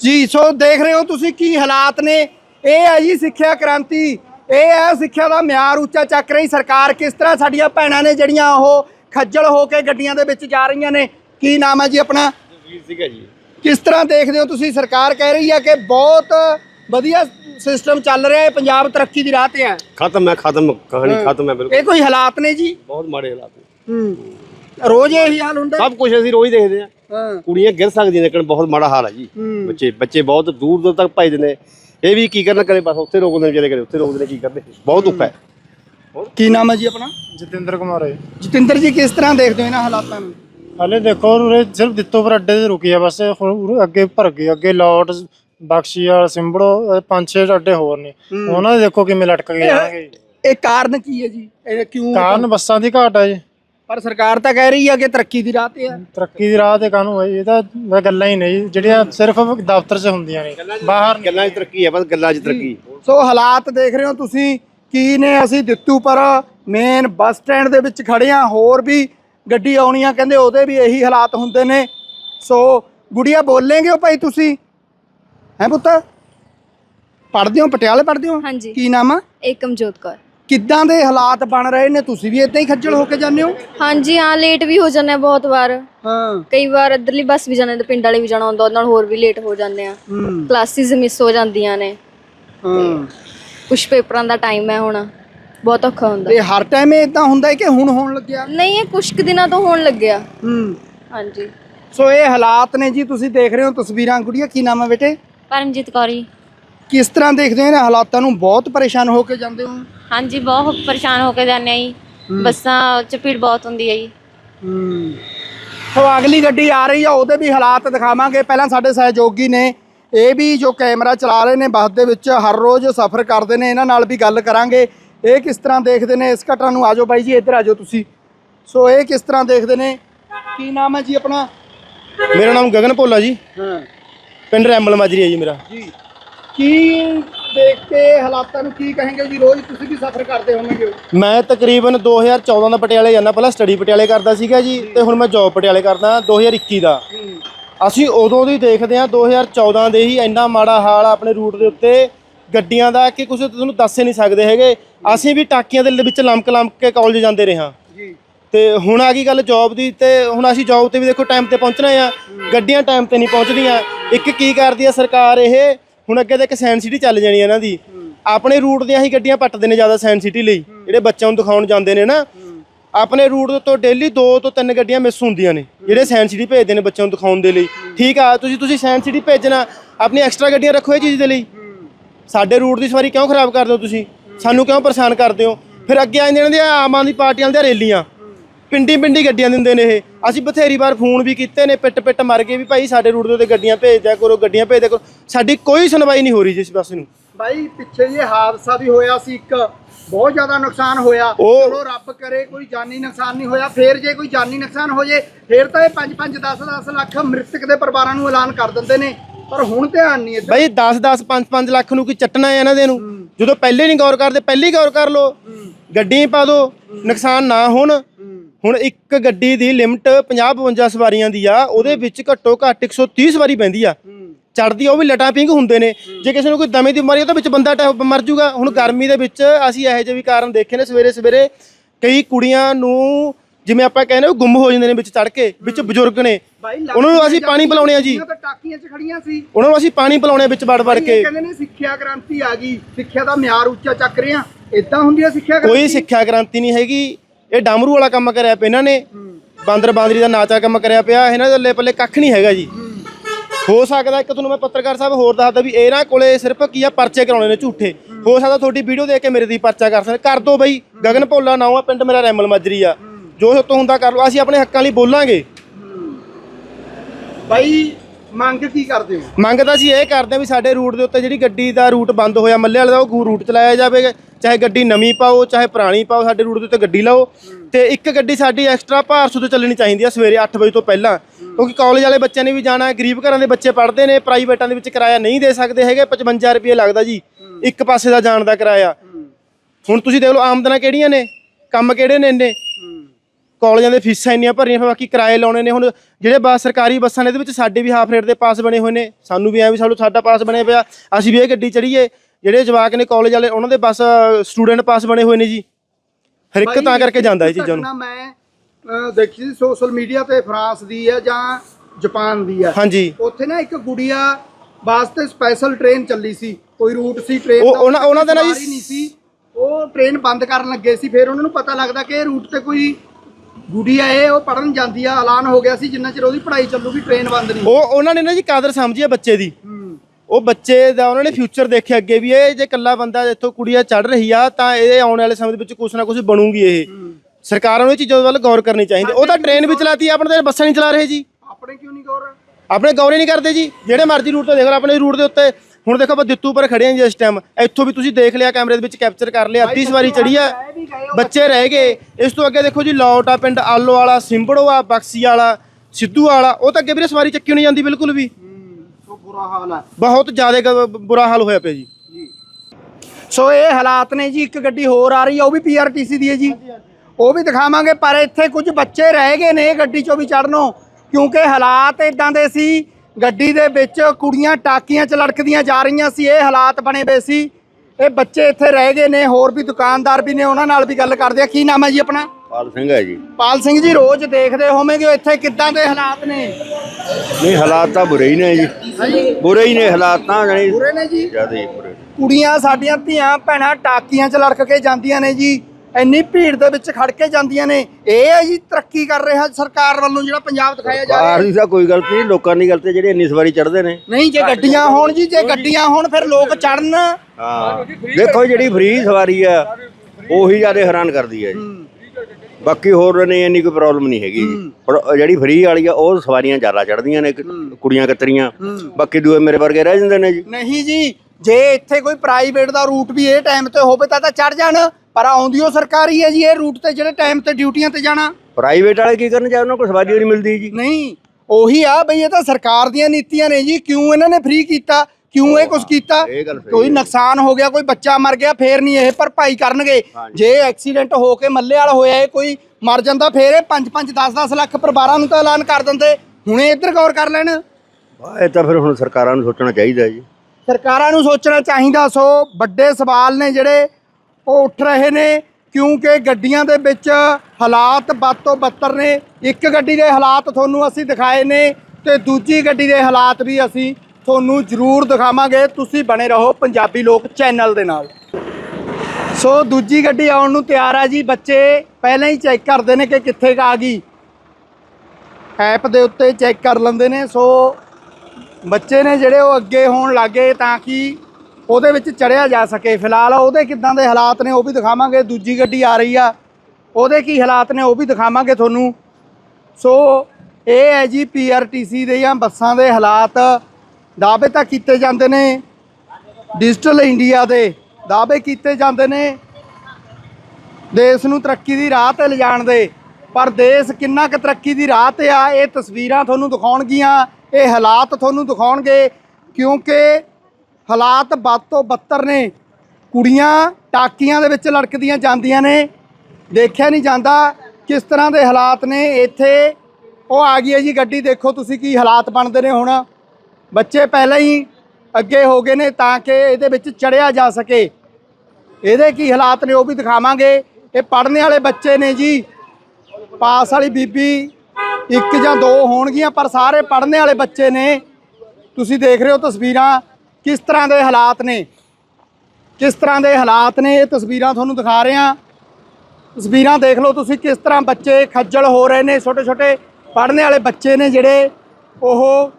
ਜੀ ਸੋ ਦੇਖ ਰਹੇ ਹੋ ਤੁਸੀਂ ਕੀ ਹਾਲਾਤ ਨੇ। ਇਹ ਹੈ ਜੀ ਸਿੱਖਿਆ ਕ੍ਰਾਂਤੀ। ਇਹ ਹੈ ਸਿੱਖਿਆ ਦਾ ਮਿਆਰ ਉੱਚਾ ਚੱਕ ਰਹੀ ਸਰਕਾਰ। ਕਿਸ ਤਰ੍ਹਾਂ ਸਾਡੀਆਂ ਭੈਣਾਂ ਨੇ ਜਿਹੜੀਆਂ ਉਹ ਖੱਜਲ ਹੋ ਕੇ ਗੱਡੀਆਂ ਦੇ ਵਿੱਚ ਜਾ ਰਹੀਆਂ ਨੇ? ਕੀ ਨਾਮ ਹੈ ਜੀ ਆਪਣਾ? ਸੀਗਾ ਜੀ। ਕਿਸ ਤਰ੍ਹਾਂ ਦੇਖਦੇ ਹੋ ਤੁਸੀਂ? ਸਰਕਾਰ ਕਹਿ ਰਹੀ ਹੈ ਕਿ ਬਹੁਤ ਵਧੀਆ ਸਿਸਟਮ ਚੱਲ ਰਿਹਾ ਹੈ ਪੰਜਾਬ ਤਰੱਕੀ ਦੀ ਰਾਹ ਤੇ ਹੈ। ਖਤਮ ਹੈ ਖਤਮ ਕਹਾਣੀ ਖਤਮ ਹੈ ਬਿਲਕੁਲ। ਇਹ ਕੋਈ ਹਾਲਾਤ ਨੇ ਜੀ? ਬਹੁਤ ਮਾੜੇ ਹਾਲਾਤ ਨੇ। ਹੂੰ। ਰੋਜ਼ ਇਹੀ ਹਾਲ ਹੁੰਦਾ ਸਭ ਕੁਝ ਅਸੀਂ ਰੋਜ਼ ਦੇਖਦੇ ਆ ਹਾਂ। ਕੁੜੀਆਂ ਗਿਰ ਸਕਦੀਆਂ ਨੇ ਲੇਕਿਨ ਬਹੁਤ ਮਾੜਾ ਹਾਲ ਹੈ ਜੀ। ਬੱਚੇ ਬੱਚੇ ਬਹੁਤ ਦੂਰ ਦੂਰ ਤੱਕ ਭੱਜਦੇ ਨੇ। ਇਹ ਵੀ ਕੀ ਕਰਨ ਕਰੇ ਬਸ ਉੱਥੇ ਰੋਕਦੇ ਨੇ ਵਿਚਾਰੇ ਕਰੇ ਉੱਥੇ ਰੋਕਦੇ ਨੇ ਕੀ ਕਰਦੇ? ਬਹੁਤ ਦੁੱਖ ਹੈ। ਕੀ ਨਾਮ ਹੈ ਜੀ ਆਪਣਾ? ਜਤਿੰਦਰ ਕੁਮਾਰ ਹੈ। ਜਤਿੰਦਰ ਜੀ ਕਿਸ ਤਰ੍ਹਾਂ ਦੇਖਦੇ ਹੋ ਇਹਨਾਂ ਹਾਲਾਤਾਂ ਨੂੰ? ਹਲੇ ਦੇਖੋ ਉਰੇ ਸਿਰਫ ਦਿੱਤੋ ਪਰ ਅੱਡੇ ਤੇ ਰੁਕੀ ਆ ਬਸ ਹੁਣ ਉਰੇ ਅੱਗੇ ਭਰ ਗਈ ਅੱਗੇ ਲੋਟ ਬਖਸ਼ੀਵਾਲ ਸਿੰਬੜੋ ਇਹ ਪੰਜ ਛੇ ਅੱਡੇ ਹੋਰ ਨੇ। ਉਹਨਾਂ ਦੇ ਦੇਖੋ ਕਿਵੇਂ ਲਟਕ ਕੇ ਜਾਣਗੇ ਇਹ ਕਾਰਨ ਕੀ ਹੈ ਜੀ? ਇਹ ਕਿਉਂ ਕਾਰਨ ਬੱਸਾਂ ਦੀ ਘਾਟ ਹੈ ਜੀ। ਪਰ ਸਰਕਾਰ ਤਾਂ ਕਹਿ ਰਹੀ ਹੈ ਕਿ ਤਰੱਕੀ ਦੀ ਰਾਹ ਤੇ ਹੈ ਤਰੱਕੀ ਦੀ ਰਾਹ ਤੇ ਕਾਹਨੂੰ ਹੈ ਜੀ? ਇਹ ਤਾਂ ਗੱਲਾਂ ਹੀ ਨੇ ਜੀ, ਜਿਹੜੀਆਂ ਸਿਰਫ ਦਫ਼ਤਰ 'ਚ ਹੁੰਦੀਆਂ ਨੇ ਬਾਹਰ ਨਹੀਂ। ਗੱਲਾਂ 'ਚ ਤਰੱਕੀ ਹੈ ਬਸ ਗੱਲਾਂ 'ਚ ਤਰੱਕੀ। ਸੋ ਹਾਲਾਤ ਦੇਖ ਰਹੇ ਹੋ ਤੁਸੀਂ ਕੀ ਨੇ ਅਸੀਂ ਦਿੱਤੂ ਪਰ ਮੇਨ ਬੱਸ ਸਟੈਂਡ ਦੇ ਵਿੱਚ ਖੜੇ ਆ ਹੋਰ ਵੀ ਗੱਡੀ ਆਉਣੀਆਂ ਕਹਿੰਦੇ ਉਹਦੇ ਵੀ ਇਹੀ ਹਾਲਾਤ ਹੁੰਦੇ ਨੇ। ਸੋ ਗੁੜੀਆ ਬੋਲੇਂਗੇ ਹੋ ਭਾਈ ਤੁਸੀਂ? ਹੈ ਪੁੱਤ? ਪੜ੍ਹਦੇ ਹੋ? ਪਟਿਆਲੇ ਪੜ੍ਹਦੇ ਹੋ? ਹਾਂਜੀ। ਕੀ ਨਾਮ ਆ? ਏਕਮਜੋਤ ਕੌਰ। ਕਿੱਦਾਂ ਦੇ ਹਾਲਾਤ ਬਣ ਰਹੇ ਨੇ? ਤੁਸੀਂ ਵੀ ਇਦਾਂ ਹੀ ਖੱਜਲ ਹੋ ਕੇ ਜਾਂਦੇ ਹੋ? ਹਾਂਜੀ ਹਾਂ ਲੇਟ ਵੀ ਹੋ ਜਾਂਦੇ ਆ ਬਹੁਤ ਵਾਰ। ਹਾਂ। ਕਈ ਵਾਰ ਇੱਧਰਲੀ ਬੱਸ ਵੀ ਜਾਂਦੇ ਤੇ ਪਿੰਡ ਵਾਲੇ ਵੀ ਜਾਣਾ ਹੁੰਦਾ ਉਹਦੇ ਨਾਲ ਹੋਰ ਵੀ ਲੇਟ ਹੋ ਜਾਂਦੇ ਆ। ਹੂੰ। ਕਲਾਸਿਸ ਮਿਸ ਹੋ ਜਾਂਦੀਆਂ ਨੇ। ਹਾਂ। ਕੁਝ ਪੇਪਰਾਂ ਦਾ ਟਾਈਮ ਹੈ ਹੁਣ। ਬਹੁਤ ਔਖਾ ਹੁੰਦਾ। ਇਹ ਹਰ ਟਾਈਮ ਇਦਾਂ ਹੁੰਦਾ ਹੈ ਕਿ ਹੁਣ ਹੋਣ ਲੱਗਿਆ? ਨਹੀਂ ਇਹ ਕੁਝ ਕੁ ਦਿਨਾਂ ਤੋਂ ਹੋਣ ਲੱਗਿਆ। ਹੂੰ। ਹਾਂਜੀ। ਸੋ ਇਹ ਹਾਲਾਤ ਨੇ ਜੀ ਤੁਸੀਂ ਦੇਖ ਰਹੇ ਹੋ ਤਸਵੀਰਾਂ ਗੁੜੀਆ। ਕੀ ਨਾਮ ਹੈ ਬੇਟੇ? ਪਰਮਜੀਤ ਕੌਰੀ ਕਿਸ ਤਰ੍ਹਾਂ ਦੇਖਦੇ ਹੋ ਇਹਨਾਂ ਹਾਲਾਤਾਂ ਨੂੰ? ਬਹੁਤ ਪਰੇਸ਼ਾਨ ਹੋ ਕੇ ਜਾਂਦੇ ਹੋ? ਹਾਂਜੀ ਬਹੁਤ ਪਰੇਸ਼ਾਨ ਹੋ ਕੇ ਜਾਂਦੇ ਆ ਜੀ। ਬੱਸਾਂ ਚ ਭੀੜ ਬਹੁਤ ਹੁੰਦੀ ਹੈ ਜੀ। ਹੂੰ। ਸੋ ਅਗਲੀ ਗੱਡੀ ਆ ਰਹੀ ਆ ਉਹਦੇ ਵੀ ਹਾਲਾਤ ਦਿਖਾਵਾਂਗੇ। ਪਹਿਲਾਂ ਸਾਡੇ ਸਹਿਯੋਗੀ ਨੇ ਇਹ ਵੀ ਜੋ ਕੈਮਰਾ ਚਲਾ ਰਹੇ ਨੇ ਬੱਸ ਦੇ ਵਿੱਚ ਹਰ ਰੋਜ਼ ਸਫ਼ਰ ਕਰਦੇ ਨੇ ਇਹਨਾਂ ਨਾਲ ਵੀ ਗੱਲ ਕਰਾਂਗੇ। ਇਹ ਕਿਸ ਤਰ੍ਹਾਂ ਦੇਖਦੇ ਨੇ? ਇਸ ਘਟਨਾ ਨੂੰ ਆਜੋ ਬਾਈ ਜੀ ਇੱਧਰ ਆਜੋ ਤੁਸੀਂ। ਸੋ ਇਹ ਕਿਸ ਤਰ੍ਹਾਂ ਦੇਖਦੇ ਨੇ? ਕੀ ਨਾਮ ਹੈ ਜੀ ਆਪਣਾ? ਮੇਰਾ ਨਾਮ ਗਗਨ ਭੋਲਾ ਜੀ। ਹਾਂ। ਪਿੰਡ ਰੈਮਲ ਮਾਜਰੀ ਹੈ ਜੀ ਮੇਰਾ। ਜੀ। ਕੀ ਦੇਖ ਕੇ ਹਾਲਾਤਾਂ ਨੂੰ ਕੀ ਕहेंगे ਜੀ? ਰੋਜ਼ ਤੁਸੀਂ ਵੀ ਸਫ਼ਰ ਕਰਦੇ ਹੋਵੋਗੇ। ਮੈਂ ਤਕਰੀਬਨ 2014 ਦਾ ਪਟਿਆਲੇ ਜਾਂਦਾ। ਪਹਿਲਾਂ ਸਟੱਡੀ ਪਟਿਆਲੇ ਕਰਦਾ ਸੀਗਾ ਜੀ ਤੇ ਹੁਣ ਮੈਂ ਜੌਬ ਪਟਿਆਲੇ ਕਰਦਾ 2021 ਦਾ ਅਸੀਂ ਉਦੋਂ ਦੀ ਦੇਖਦੇ ਹਾਂ 2014 ਦੇ ਹੀ ਇੰਨਾ ਮਾੜਾ ਹਾਲ ਆ ਆਪਣੇ ਰੂਟ ਦੇ ਉੱਤੇ। ਗੱਡੀਆਂ ਦਾ ਕਿ ਕੁਝ ਤੁਹਾਨੂੰ ਦੱਸ ਨਹੀਂ ਸਕਦੇ ਹੈਗੇ। ਅਸੀਂ ਵੀ ਟਾਕੀਆਂ ਦੇ ਵਿੱਚ ਲੰਮਕ ਲੰਮਕ ਕੇ ਕਾਲਜ ਜਾਂਦੇ ਰਹੇ ਹਾਂ। ਤੇ ਹੁਣ ਆ ਗਈ ਗੱਲ ਜੌਬ ਦੀ ਤੇ ਹੁਣ ਅਸੀਂ ਜੌਬ ਤੇ ਵੀ ਦੇਖੋ ਟਾਈਮ ਤੇ ਪਹੁੰਚਣਾ ਆ, ਗੱਡੀਆਂ ਟਾਈਮ ਤੇ ਨਹੀਂ ਪਹੁੰਚਦੀਆਂ। ਇੱਕ ਕੀ ਕਰਦੀ ਆ ਸਰਕਾਰ ਇਹ, ਹੁਣ ਅੱਗੇ ਤੇ ਇੱਕ ਸਾਇੰਸ ਸਿਟੀ ਚੱਲ ਜਾਣੀ ਇਹਨਾਂ ਦੀ। ਆਪਣੇ ਰੂਟ ਦੀਆਂ ਹੀ ਗੱਡੀਆਂ ਪੱਟਦੇ ਨੇ ਜ਼ਿਆਦਾ ਸਾਇੰਸ ਸਿਟੀ ਲਈ, ਜਿਹੜੇ ਬੱਚਿਆਂ ਨੂੰ ਦਿਖਾਉਣ ਜਾਂਦੇ ਨੇ ਨਾ। ਆਪਣੇ ਰੂਟ ਤੋਂ ਡੇਲੀ ਦੋ ਤੋਂ ਤਿੰਨ ਗੱਡੀਆਂ ਮਿਸ ਹੁੰਦੀਆਂ ਨੇ, ਜਿਹੜੇ ਸਾਇੰਸ ਸਿਟੀ ਭੇਜਦੇ ਨੇ ਬੱਚਿਆਂ ਨੂੰ ਦਿਖਾਉਣ ਦੇ ਲਈ। ਠੀਕ ਆ, ਤੁਸੀਂ ਤੁਸੀਂ ਸਾਇੰਸ ਸਿਟੀ ਭੇਜਣਾ ਆਪਣੀ ਐਕਸਟਰਾ ਗੱਡੀਆਂ ਰੱਖੋ ਇਹ ਚੀਜ਼ ਦੇ ਲਈ। ਸਾਡੇ ਰੂਟ ਦੀ ਸਵਾਰੀ ਕਿਉਂ ਖਰਾਬ ਕਰਦੇ ਹੋ ਤੁਸੀਂ? ਸਾਨੂੰ ਕਿਉਂ ਪਰੇਸ਼ਾਨ ਕਰਦੇ ਹੋ? ਫਿਰ ਅੱਗੇ ਆ ਜਾਂਦੇ ਨੇ ਆਮ ਆਦਮੀ ਪਾਰਟੀ ਵਾਲਿਆਂ ਦੀਆਂ ਰੈਲੀਆਂ। ਪਿੰਡੀ ਪਿੰਡੀ ਗੱਡੀਆਂ ਦਿੰਦੇ ਨੇ ਇਹ। ਅਸੀਂ ਬਥੇਰੀ ਵਾਰ ਫੋਨ ਵੀ ਕੀਤੇ ਨੇ ਪਿੱਟ ਪਿੱਟ ਮਰ ਗਏ ਵੀ ਭਾਈ ਸਾਡੇ ਰੂਟ ਦੇ ਉੱਤੇ ਗੱਡੀਆਂ ਭੇਜ ਦਿਆ ਕਰੋ ਗੱਡੀਆਂ ਭੇਜ ਦਿਆ ਕਰੋ। ਸਾਡੀ ਕੋਈ ਸੁਣਵਾਈ ਨਹੀਂ ਹੋ ਰਹੀ ਜੀ ਇਸ ਪਾਸੇ ਨੂੰ। ਬਾਈ ਪਿੱਛੇ ਜੇ ਹਾਦਸਾ ਵੀ ਹੋਇਆ ਸੀ ਇੱਕ ਬਹੁਤ ਜ਼ਿਆਦਾ ਨੁਕਸਾਨ ਹੋਇਆ। ਚਲੋ ਰੱਬ ਕਰੇ ਕੋਈ ਜਾਨੀ ਨੁਕਸਾਨ ਨਹੀਂ ਹੋਇਆ। ਫੇਰ ਜੇ ਕੋਈ ਜਾਨੀ ਨੁਕਸਾਨ ਹੋ ਜੇ ਫੇਰ ਤਾਂ ਇਹ 5 5 10 10 ਲੱਖ ਮ੍ਰਿਤਕ ਦੇ ਪਰਿਵਾਰਾਂ ਨੂੰ ਐਲਾਨ ਕਰ ਦਿੰਦੇ ਨੇ। ਪਰ ਹੁਣ ਧਿਆਨ ਨਹੀਂ ਇੱਧਰ। ਭਾਈ 10 10 5 5 ਲੱਖ ਨੂੰ ਕੀ ਚੱਟਣਾ ਹੈ ਇਹਨਾਂ ਦੇ ਨੂੰ? ਜਦੋਂ ਪਹਿਲੇ ਨਹੀਂ ਗੌਰ ਕਰਦੇ ਪਹਿਲੇ ਗੌਰ ਕਰ ਲਓ। ਗੱਡੀ ਪਾ ਦਿਓ ਨੁਕਸਾਨ ਨਾ ਹੋਣ। ਹੁਣ ਇੱਕ ਗੱਡੀ ਦੀ ਲਿਮਟ 50 52 ਸਵਾਰੀਆਂ ਦੀ ਆ ਉਹਦੇ ਵਿੱਚ ਘੱਟੋ ਘੱਟ 130 ਸਵਾਰੀ ਪੈਂਦੀ ਆ। ਚੜਦੀ ਉਹ ਵੀ ਲਟਾਂ ਪਿੰਗ ਹੁੰਦੇ ਨੇ। ਜੇ ਕਿਸੇ ਨੂੰ ਕੋਈ ਦਮੇ ਦੀ ਬਿਮਾਰੀ ਆ ਤਾਂ ਵਿੱਚ ਬੰਦਾ ਮਰ ਜੂਗਾ। ਹੁਣ ਗਰਮੀ ਦੇ ਵਿੱਚ ਅਸੀਂ ਇਹੋ ਜਿਹੇ ਵੀ ਕਾਰਨ ਦੇਖੇ ਨੇ ਸਵੇਰੇ ਸਵੇਰੇ ਕਈ ਕੁੜੀਆਂ ਨੂੰ ਜਿਵੇਂ ਆਪਾਂ ਕਹਿੰਦੇ ਉਹ ਗੁੰਮ ਹੋ ਜਾਂਦੇ ਨੇ ਵਿੱਚ ਚੜ ਕੇ ਵਿੱਚ ਬਜ਼ੁਰਗ ਨੇ। ਉਹਨਾਂ ਨੂੰ ਅਸੀਂ ਪਾਣੀ ਪਿਲਾਉਣੇ ਆ ਜੀ। ਤਾਂ ਟਾਕੀਆਂ 'ਚ ਖੜੀਆਂ ਸੀ। ਉਹਨਾਂ ਨੂੰ ਅਸੀਂ ਪਾਣੀ ਪਿਲਾਉਣੇ ਵਿੱਚ ਵੜ ਵੜ ਕੇ ਇਹ ਕਹਿੰਦੇ ਨੇ ਸਿੱਖਿਆ ਕ੍ਰਾਂਤੀ ਆ ਗਈ। ਸਿੱਖਿਆ ਦਾ ਮਿਆਰ ਉੱਚਾ ਚੱਕ ਰਹੇ ਆ। ਇਦਾਂ ਹੁੰਦੀ ਆ ਸਿੱਖਿਆ ਕੋਈ ਸਿੱਖਿਆ ਕ੍ਰਾਂਤੀ ਨਹੀਂ ਹੈਗੀ। ਇਹ ਡਾਮਰੂ ਵਾਲਾ ਕੰਮ ਕਰਿਆ ਪਿਆ ਇਹਨਾਂ ਨੇ। ਬਾਂਦਰ ਬਾਂਦਰੀ ਦਾ ਨਾਚਾ ਕੰਮ ਕਰਿਆ ਪਿਆ। ਇਹਨਾਂ ਦੇ ਲੱਲੇ ਪੱਲੇ ਕੱਖ ਨਹੀਂ ਹੈਗਾ ਜੀ। ਹੋ। ਸਕਦਾ ਇੱਕ ਤੁਹਾਨੂੰ ਮੈਂ ਪੱਤਰਕਾਰ ਸਾਹਿਬ ਹੋਰ ਦੱਸਦਾ ਵੀ ਇਹਨਾਂ ਕੋਲੇ ਸਿਰਫ ਕੀ ਆ ਪਰਚੇ ਕਰਾਉਣੇ ਨੇ ਝੂਠੇ। ਹੋ। ਸਕਦਾ ਤੁਹਾਡੀ ਵੀਡੀਓ ਦੇਖ ਕੇ ਮੇਰੇ ਦੀ ਪਰਚਾ ਕਰ ਸਕਦੇ ਕਰ ਦੋ ਬਈ। ਗਗਨ ਭੋਲਾ ਨਾਮ ਆ ਪਿੰਡ ਮੇਰਾ ਰੈਮਲ ਮਾਜਰੀ ਆ। ਜੋ ਤੋਂ ਹੁੰਦਾ ਕਰ ਲਓ। ਅਸੀਂ ਆਪਣੇ ਹੱਕਾਂ ਲਈ ਬੋਲਾਂਗੇ। ਬਾਈ ਮੰਗ ਕੀ ਕਰਦੇ ਹੋ? ਮੰਗ ਤਾਂ ਅਸੀਂ ਇਹ ਕਰਦੇ ਹਾਂ ਵੀ ਸਾਡੇ ਰੂਟ ਦੇ ਉੱਤੇ ਜਿਹੜੀ ਗੱਡੀ ਦਾ ਰੂਟ ਬੰਦ ਹੋਇਆ ਮੱਲੇ ਵਾਲੇ ਦਾ ਉਹ ਰੂਟ ਚਲਾਇਆ ਜਾਵੇ ਚਾਹੇ ਗੱਡੀ ਨਵੀਂ ਪਾਓ ਚਾਹੇ ਪੁਰਾਣੀ ਪਾਓ ਸਾਡੇ ਰੂਟ ਦੇ ਉੱਤੇ ਗੱਡੀ ਲਾਓ ਤੇ ਇੱਕ ਗੱਡੀ ਸਾਡੀ ਐਕਸਟਰਾ ਭਾਰਸੂ ਤੋਂ ਚੱਲਣੀ ਚਾਹੀਦੀ ਆ ਸਵੇਰੇ 8 ਵਜੇ ਤੋਂ ਪਹਿਲਾਂ। ਕਿਉਂਕਿ ਕਾਲਜ ਵਾਲੇ ਬੱਚਿਆਂ ਨੇ ਵੀ ਜਾਣਾ ਹੈ, ਗਰੀਬ ਘਰਾਂ ਦੇ ਬੱਚੇ ਪੜ੍ਹਦੇ ਨੇ ਪ੍ਰਾਈਵੇਟਾਂ ਦੇ ਵਿੱਚ ਕਿਰਾਇਆ ਨਹੀਂ ਦੇ ਸਕਦੇ ਹੈਗੇ 55 ਰੁਪਏ ਲੱਗਦਾ ਜੀ। ਇੱਕ ਪਾਸੇ ਦਾ ਜਾਣ ਦਾ ਕਿਰਾਇਆ। ਹੁਣ ਤੁਸੀਂ ਦੇਖ ਲਓ ਆਮਦਨਾਂ ਕਿਹੜੀਆਂ ਨੇ? ਕੰਮ ਕਿਹੜੇ ਨੇ ਇੰਨੇ? ਕਾਲਜਾਂ ਦੇ ਫੀਸਾਂ ਇੰਨੀਆਂ ਭਰੀਆਂ ਫਿਰ ਬਾਕੀ ਕਿਰਾਏ ਲਾਉਣੇ ਨੇ। ਹੁਣ ਜਿਹੜੇ ਬੱਸ ਸਰਕਾਰੀ ਬੱਸਾਂ ਨੇ ਇਹਦੇ ਵਿੱਚ ਸਾਡੇ ਵੀ ਹਾਫ ਰੇਟ ਦੇ ਪਾਸ ਬਣੇ ਹੋਏ ਨੇ। ਸਾਨੂੰ ਵੀ ਐ ਵੀ ਸਾਨੂੰ ਸਾਡਾ ਪਾਸ ਬਣਿਆ ਪਿਆ। ਅਸੀਂ ਵੀ ਇਹ ਗੱਡੀ ਚੜੀਏ ਜਿਹੜੇ ਜਵਾਕ ਨੇ ਕਾਲਜ ਵਾਲੇ ਉਹਨਾਂ ਦੇ ਬੱਸ ਸਟੂਡੈਂਟ ਪਾਸ ਬਣੇ ਹੋਏ ਨੇ ਜੀ। ਹਰ ਇੱਕ ਤਾਂ ਕਰਕੇ ਜਾਂਦਾ ਇਹ ਚੀਜ਼ਾਂ ਨੂੰ। ਮੈਂ ਅਹ, ਦੇਖੀ ਸੀ ਸੋਸ਼ਲ ਮੀਡੀਆ ਤੇ ਫਰਾਂਸ ਦੀ ਹੈ ਜਾਂ ਜਾਪਾਨ ਦੀ ਹੈ। ਹਾਂਜੀ। ਉੱਥੇ ਨਾ ਇੱਕ ਗੁੜੀਆ ਵਾਸਤੇ ਸਪੈਸ਼ਲ ਟ੍ਰੇਨ ਚੱਲੀ ਸੀ। ਕੋਈ ਰੂਟ ਸੀ ਟ੍ਰੇਨ ਉਹ- ਉਹਨਾਂ- ਉਹਨਾਂ ਦਾ ਨਾ ਜੀ- ਨਹੀਂ ਸੀ। ਉਹ ਟ੍ਰੇਨ ਬੰਦ ਕਰਨ ਲੱਗੇ ਸੀ ਫਿਰ ਉਹਨਾਂ ਨੂੰ ਪਤਾ ਲੱਗਦਾ ਕਿ ਇਹ ਰੂਟ ਤੇ ਕੋਈ ਗੁੜੀਆ ਹੈ ਉਹ ਪੜਨ ਜਾਂਦੀ ਆ ਐਲਾਨ ਹੋ ਗਿਆ ਸੀ ਜਿੰਨਾ ਚਿਰ ਉਹਦੀ ਪੜ੍ਹਾਈ ਚੱਲੂਗੀ ਟ੍ਰੇਨ ਬੰਦ ਨਹੀਂ। ਉਹ ਉਹਨਾਂ ਨੇ ਨਾ ਜੀ ਕਾਦਰ ਸਮਝੀ ਆ ਬੱਚੇ ਦੀ। ਉਹ ਬੱਚੇ ਦਾ ਉਹਨਾਂ ਨੇ ਫਿਊਚਰ ਦੇਖਿਆ ਅੱਗੇ ਵੀ ਇਹ ਜੇ ਇਕੱਲਾ ਬੰਦਾ ਇੱਥੋਂ ਕੁੜੀਆਂ ਚੜ ਰਹੀ ਆ ਤਾਂ ਇਹ ਆਉਣ ਵਾਲੇ ਸਮੇਂ ਦੇ ਵਿੱਚ ਕੁਛ ਨਾ ਕੁਛ ਬਣੂਗੀ ਇਹ। ਸਰਕਾਰਾਂ ਨੂੰ ਇਹ ਚੀਜ਼ਾਂ ਵੱਲ ਗੌਰ ਕਰਨੀ ਚਾਹੀਦੀ। ਉਹ ਤਾਂ ਟ੍ਰੇਨ ਵੀ ਚਲਾਤੀ ਆਪਣੇ ਤੇ ਬੱਸਾਂ ਨਹੀਂ ਚਲਾ ਰਹੇ ਜੀ। ਆਪਣੇ ਕਿਉਂ ਨਹੀਂ ਗੌਰ? ਆਪਣੇ ਗੌਰ ਹੀ ਨਹੀਂ ਕਰਦੇ ਜੀ। ਜਿਹੜੇ ਮਰਜ਼ੀ ਰੂਟ ਤੇ ਦੇਖ ਲਓ ਆਪਣੇ ਰੂਟ ਦੇ ਉੱਤੇ। ਹੁਣ ਦੇਖੋ ਆਪਾਂ ਦਿੱਤੂ ਪਰ ਖੜੇ ਆਂ ਜੀ ਇਸ ਟਾਈਮ ਇੱਥੋਂ ਵੀ ਤੁਸੀਂ ਦੇਖ ਲਿਆ ਕੈਮਰੇ ਦੇ ਵਿੱਚ ਕੈਪਚਰ ਕਰ ਲਿਆ ਅੱਧੀ ਸਵਾਰੀ ਚੜੀ ਆ। ਬੱਚੇ ਰਹਿ ਗਏ। ਇਸ ਤੋਂ ਅੱਗੇ ਦੇਖੋ ਜੀ ਲੌਟ ਆ ਪਿੰਡ ਆਲੋ ਵਾਲਾ ਸਿੰਬੜੋ ਆ ਬਕਸੀ ਵਾਲਾ ਸਿੱਧੂ ਵਾਲਾ। ਉਹ ਤਾਂ ਅੱਗੇ ਵੀਰੇ ਸਵਾਰੀ ਚੱਕੀ ਨਹੀਂ ਜਾਂਦੀ ਬਿਲਕੁਲ ਵੀ। ਬੁਰਾ ਹਾਲ ਹੈ। ਬਹੁਤ ਜ਼ਿਆਦਾ ਬੁਰਾ ਹਾਲ ਹੋਇਆ ਪਿਆ ਜੀ। ਸੋ ਇਹ ਹਾਲਾਤ ਨੇ ਜੀ ਇੱਕ ਗੱਡੀ ਹੋਰ ਆ ਰਹੀ ਹੈ ਉਹ ਵੀ ਪੀਆਰਟੀਸੀ ਦੀ ਹੈ ਜੀ। ਉਹ ਵੀ ਦਿਖਾਵਾਂਗੇ ਪਰ ਇੱਥੇ ਕੁਝ ਬੱਚੇ ਰਹਿ ਗਏ ਨੇ ਇਹ ਗੱਡੀ ਚੋਂ ਵੀ ਚੜਨੋਂ ਕਿਉਂਕਿ ਹਾਲਾਤ ਇਦਾਂ ਦੇ ਸੀ ਗੱਡੀ ਦੇ ਵਿੱਚ ਕੁੜੀਆਂ ਟਾਕੀਆਂ 'ਚ ਲੜਕਦੀਆਂ ਜਾ ਰਹੀਆਂ ਸੀ ਇਹ ਹਾਲਾਤ ਬਣੇ ਪਏ ਸੀ। ਇਹ ਬੱਚੇ ਇੱਥੇ ਰਹਿ ਗਏ ਨੇ ਹੋਰ ਵੀ ਦੁਕਾਨਦਾਰ ਵੀ ਨੇ ਉਹਨਾਂ ਨਾਲ ਵੀ ਗੱਲ ਕਰਦੇ ਆ। ਕੀ ਨਾਮ ਹੈ ਜੀ ਆਪਣਾ? ਪਾਲ ਸਿੰਘ ਹੈ ਜੀ। ਪਾਲ ਸਿੰਘ ਜੀ ਰੋਜ਼ ਦੇਖਦੇ ਹੋਵੋਗੇ ਇੱਥੇ ਕਿੱਦਾਂ ਦੇ ਹਾਲਾਤ ਨੇ। ਨਹੀਂ ਹਾਲਾਤ ਤਾਂ ਬੁਰੇ ਹੀ ਨੇ ਜੀ। ਬੁਰੇ ਹੀ ਨੇ ਹਾਲਾਤ ਤਾਂ ਜਾਨੀ ਬੁਰੇ ਨੇ ਜੀ। ਜ਼ਿਆਦਾ ਹੀ ਬੁਰੇ। ਕੁੜੀਆਂ ਸਾਡੀਆਂ ਧੀਆਂ ਭੈਣਾਂ ਟਾਕੀਆਂ 'ਚ ਲੜਕ ਕੇ ਜਾਂਦੀਆਂ ਨੇ ਜੀ। ਇੰਨੀ ਭੀੜ ਦੇ ਵਿੱਚ ਖੜ ਕੇ ਜਾਂਦੀਆਂ ਨੇ। ਇਹ ਹੈ ਜੀ ਤਰੱਕੀ ਕਰ ਰਿਹਾ ਸਰਕਾਰ ਵੱਲੋਂ ਜਿਹੜਾ ਪੰਜਾਬ ਦਿਖਾਇਆ ਜਾ ਰਿਹਾ। ਦੀ ਤਾਂ ਕੋਈ ਗਲਤੀ ਨਹੀਂ ਲੋਕਾਂ ਦੀ ਗਲਤੀ ਜਿਹੜੇ ਇੰਨੀ ਸਵਾਰੀ ਚੜਦੇ ਨੇ। ਨਹੀਂ ਜੇ ਗੱਡੀਆਂ ਹੋਣ ਜੀ ਜੇ ਗੱਡੀਆਂ ਹੋਣ ਫਿਰ ਲੋਕ ਚੜਨ ਹਾਂ। ਦੇਖੋ ਜਿਹੜੀ ਫ੍ਰੀ ਸਵਾਰੀ ਆ ਉਹੀ ਜ਼ਿਆਦਾ ਹੈਰਾਨ ਕਰਦੀ ਹੈ ਜੀ। ਬਾਕੀ ਹੋਰ ਨਹੀਂ ਇੰਨੀ ਕੋਈ ਪ੍ਰੋਬਲਮ ਨਹੀਂ ਹੈਗੀ ਜੀ। ਪਰ ਜਿਹੜੀ ਫ੍ਰੀ ਵਾਲੀ ਆ ਉਹ ਸਵਾਰੀਆਂ ਜ਼ਿਆਦਾ ਚੜਦੀਆਂ ਨੇ ਕੁੜੀਆਂ ਕਤਰੀਆਂ। ਬਾਕੀ ਦੂਏ ਮੇਰੇ ਵਰਗੇ ਰਹਿ ਜਾਂਦੇ ਨੇ ਜੀ। ਨਹੀਂ ਜੀ ਜੇ ਇੱਥੇ ਕੋਈ ਪ੍ਰਾਈਵੇਟ ਦਾ ਰੂਟ ਵੀ ਇਹ ਟਾਈਮ ਤੇ ਹੋਵੇ ਤਾਂ ਤਾਂ ਚੜ ਜਾਣ ਪਰ ਆਉਂਦੀ ਉਹ ਸਰਕਾਰੀ ਹੈ ਜੀ ਇਹ ਰੂਟ ਤੇ ਜਿਹੜੇ ਟਾਈਮ ਤੇ ਡਿਊਟੀਆਂ ਤੇ ਜਾਣਾ। ਪ੍ਰਾਈਵੇਟ ਵਾਲੇ ਕੀ ਕਰਨ ਜਾਂ ਉਹਨਾਂ ਕੋਲ ਸਵਾਰੀ ਨਹੀਂ ਮਿਲਦੀ ਜੀ? ਨਹੀਂ ਉਹੀ ਆ ਬਈ ਇਹ ਤਾਂ ਸਰਕਾਰ ਦੀਆਂ ਨੀਤੀਆਂ ਨੇ ਜੀ ਕਿਉਂ ਇਹਨਾਂ ਨੇ ਫ੍ਰੀ ਕੀਤਾ? ਕਿਉਂ ਇਹ ਕੁਝ ਕੀਤਾ? ਕੋਈ ਨੁਕਸਾਨ ਹੋ ਗਿਆ ਕੋਈ ਬੱਚਾ ਮਰ ਗਿਆ ਫੇਰ ਨਹੀਂ ਇਹ ਭਰਪਾਈ ਕਰਨਗੇ। ਜੇ ਐਕਸੀਡੈਂਟ ਹੋ ਕੇ ਮੱਲੇ ਵਾਲਾ ਹੋਇਆ ਇਹ ਕੋਈ ਮਰ ਜਾਂਦਾ ਫੇਰ ਇਹ 5 5 10 10 ਲੱਖ ਪਰਿਵਾਰਾਂ ਨੂੰ ਤਾਂ ਐਲਾਨ ਕਰ ਦਿੰਦੇ। ਹੁਣੇ ਇੱਧਰ ਗੌਰ ਕਰ ਲੈਣ। ਇਹ ਤਾਂ ਫਿਰ ਹੁਣ ਸਰਕਾਰਾਂ ਨੂੰ ਸੋਚਣਾ ਚਾਹੀਦਾ ਜੀ। ਸਰਕਾਰਾਂ ਨੂੰ ਸੋਚਣਾ ਚਾਹੀਦਾ ਸੋ ਵੱਡੇ ਸਵਾਲ ਨੇ ਜਿਹੜੇ ਉਹ ਉੱਠ ਰਹੇ ਨੇ ਕਿਉਂਕਿ ਗੱਡੀਆਂ ਦੇ ਵਿੱਚ ਹਾਲਾਤ ਵੱਧ ਤੋਂ ਬੱਤਰ ਨੇ। ਇੱਕ ਗੱਡੀ ਦੇ ਹਾਲਾਤ ਤੁਹਾਨੂੰ ਅਸੀਂ ਦਿਖਾਏ ਨੇ ਤੇ ਦੂਜੀ ਗੱਡੀ ਦੇ ਹਾਲਾਤ ਵੀ ਅਸੀਂ ਤੁਹਾਨੂੰ ਜ਼ਰੂਰ ਦਿਖਾਵਾਂਗੇ, ਤੁਸੀਂ ਬਣੇ ਰਹੋ ਪੰਜਾਬੀ ਲੋਕ ਚੈਨਲ ਦੇ ਨਾਲ। ਸੋ ਦੂਜੀ ਗੱਡੀ ਆਉਣ ਨੂੰ ਤਿਆਰ ਆ ਜੀ, ਬੱਚੇ ਪਹਿਲਾਂ ਹੀ ਚੈੱਕ ਕਰਦੇ ਨੇ ਕਿ ਕਿੱਥੇ ਆ ਗਈ। ਐਪ ਦੇ ਉੱਤੇ ਚੈੱਕ ਕਰ ਲੈਂਦੇ ਨੇ, ਸੋ ਬੱਚੇ ਨੇ ਜਿਹੜੇ ਉਹ ਅੱਗੇ ਹੋਣ ਲੱਗੇ ਤਾਂ ਕਿ ਉਹਦੇ ਵਿੱਚ ਚੜਿਆ ਜਾ ਸਕੇ। ਫਿਲਹਾਲ ਉਹਦੇ ਕਿੱਦਾਂ ਦੇ ਹਾਲਾਤ ਨੇ ਉਹ ਵੀ ਦਿਖਾਵਾਂਗੇ, ਦੂਜੀ ਗੱਡੀ ਆ ਰਹੀ ਆ। ਉਹਦੇ ਕੀ ਹਾਲਾਤ ਨੇ ਉਹ ਵੀ ਦਿਖਾਵਾਂਗੇ ਤੁਹਾਨੂੰ। ਸੋ ਇਹ ਹੈ ਜੀ ਪੀਆਰਟੀਸੀ ਦੇ ਜਾਂ ਬੱਸਾਂ ਦੇ ਹਾਲਾਤ। ਦਾਅਵੇ ਤਾਂ ਕੀਤੇ ਜਾਂਦੇ ਨੇ। ਡਿਜੀਟਲ ਇੰਡੀਆ ਦੇ ਦਾਅਵੇ ਕੀਤੇ ਜਾਂਦੇ ਨੇ। ਦੇਸ਼ ਨੂੰ ਤਰੱਕੀ ਦੀ ਰਾਹ ਤੇ ਲਿਜਾਣ ਦੇ। ਪਰ ਦੇਸ਼ ਕਿੰਨਾ ਕੁ ਤਰੱਕੀ ਦੀ ਰਾਹ ਤੇ ਆ, ਇਹ ਤਸਵੀਰਾਂ ਤੁਹਾਨੂੰ ਦਿਖਾਉਣਗੀਆਂ। ਇਹ ਹਾਲਾਤ ਤੁਹਾਨੂੰ ਦਿਖਾਉਣਗੇ, ਕਿਉਂਕਿ ਹਾਲਾਤ ਵੱਧ ਤੋਂ ਬੱਤਰ ਨੇ। ਕੁੜੀਆਂ ਟਾਕੀਆਂ ਦੇ ਵਿੱਚ ਲੜਕਦੀਆਂ ਜਾਂਦੀਆਂ ਨੇ। ਦੇਖਿਆ ਨਹੀਂ ਜਾਂਦਾ ਕਿਸ ਤਰ੍ਹਾਂ ਦੇ ਹਾਲਾਤ ਨੇ। ਇੱਥੇ ਉਹ ਆ ਗਈ ਹੈ ਜੀ ਗੱਡੀ, ਦੇਖੋ ਤੁਸੀਂ ਕੀ ਹਾਲਾਤ ਬਣਦੇ ਨੇ ਹੁਣ। ਬੱਚੇ ਪਹਿਲਾਂ ਹੀ ਅੱਗੇ ਹੋ ਗਏ ਨੇ ਤਾਂ ਕਿ ਇਹਦੇ ਵਿੱਚ ਚੜਿਆ ਜਾ ਸਕੇ। ਇਹਦੇ ਕੀ ਹਾਲਾਤ ਨੇ ਉਹ ਵੀ ਦਿਖਾਵਾਂਗੇ। ਇਹ ਪੜ੍ਹਨੇ ਵਾਲੇ ਬੱਚੇ ਨੇ ਜੀ। ਪਾਸ ਵਾਲੀ ਬੀਬੀ ਇੱਕ ਜਾਂ ਦੋ ਹੋਣਗੀਆਂ, ਪਰ ਸਾਰੇ ਪੜ੍ਹਨੇ ਵਾਲੇ ਬੱਚੇ ਨੇ। ਤੁਸੀਂ ਦੇਖ ਰਹੇ ਹੋ ਤਸਵੀਰਾਂ ਕਿਸ ਤਰ੍ਹਾਂ ਦੇ ਹਾਲਾਤ ਨੇ। ਕਿਸ ਤਰ੍ਹਾਂ ਦੇ ਹਾਲਾਤ ਨੇ ਇਹ ਤਸਵੀਰਾਂ ਤੁਹਾਨੂੰ ਦਿਖਾ ਰਹੇ। ਹਾਂ ਤਸਵੀਰਾਂ ਦੇਖ ਲਓ ਤੁਸੀਂ ਕਿਸ ਤਰ੍ਹਾਂ ਬੱਚੇ ਖੱਜਲ ਹੋ ਰਹੇ ਨੇ। ਛੋਟੇ ਛੋਟੇ ਪੜ੍ਹਨੇ ਵਾਲੇ ਬੱਚੇ ਨੇ ਜਿਹੜੇ ਉਹ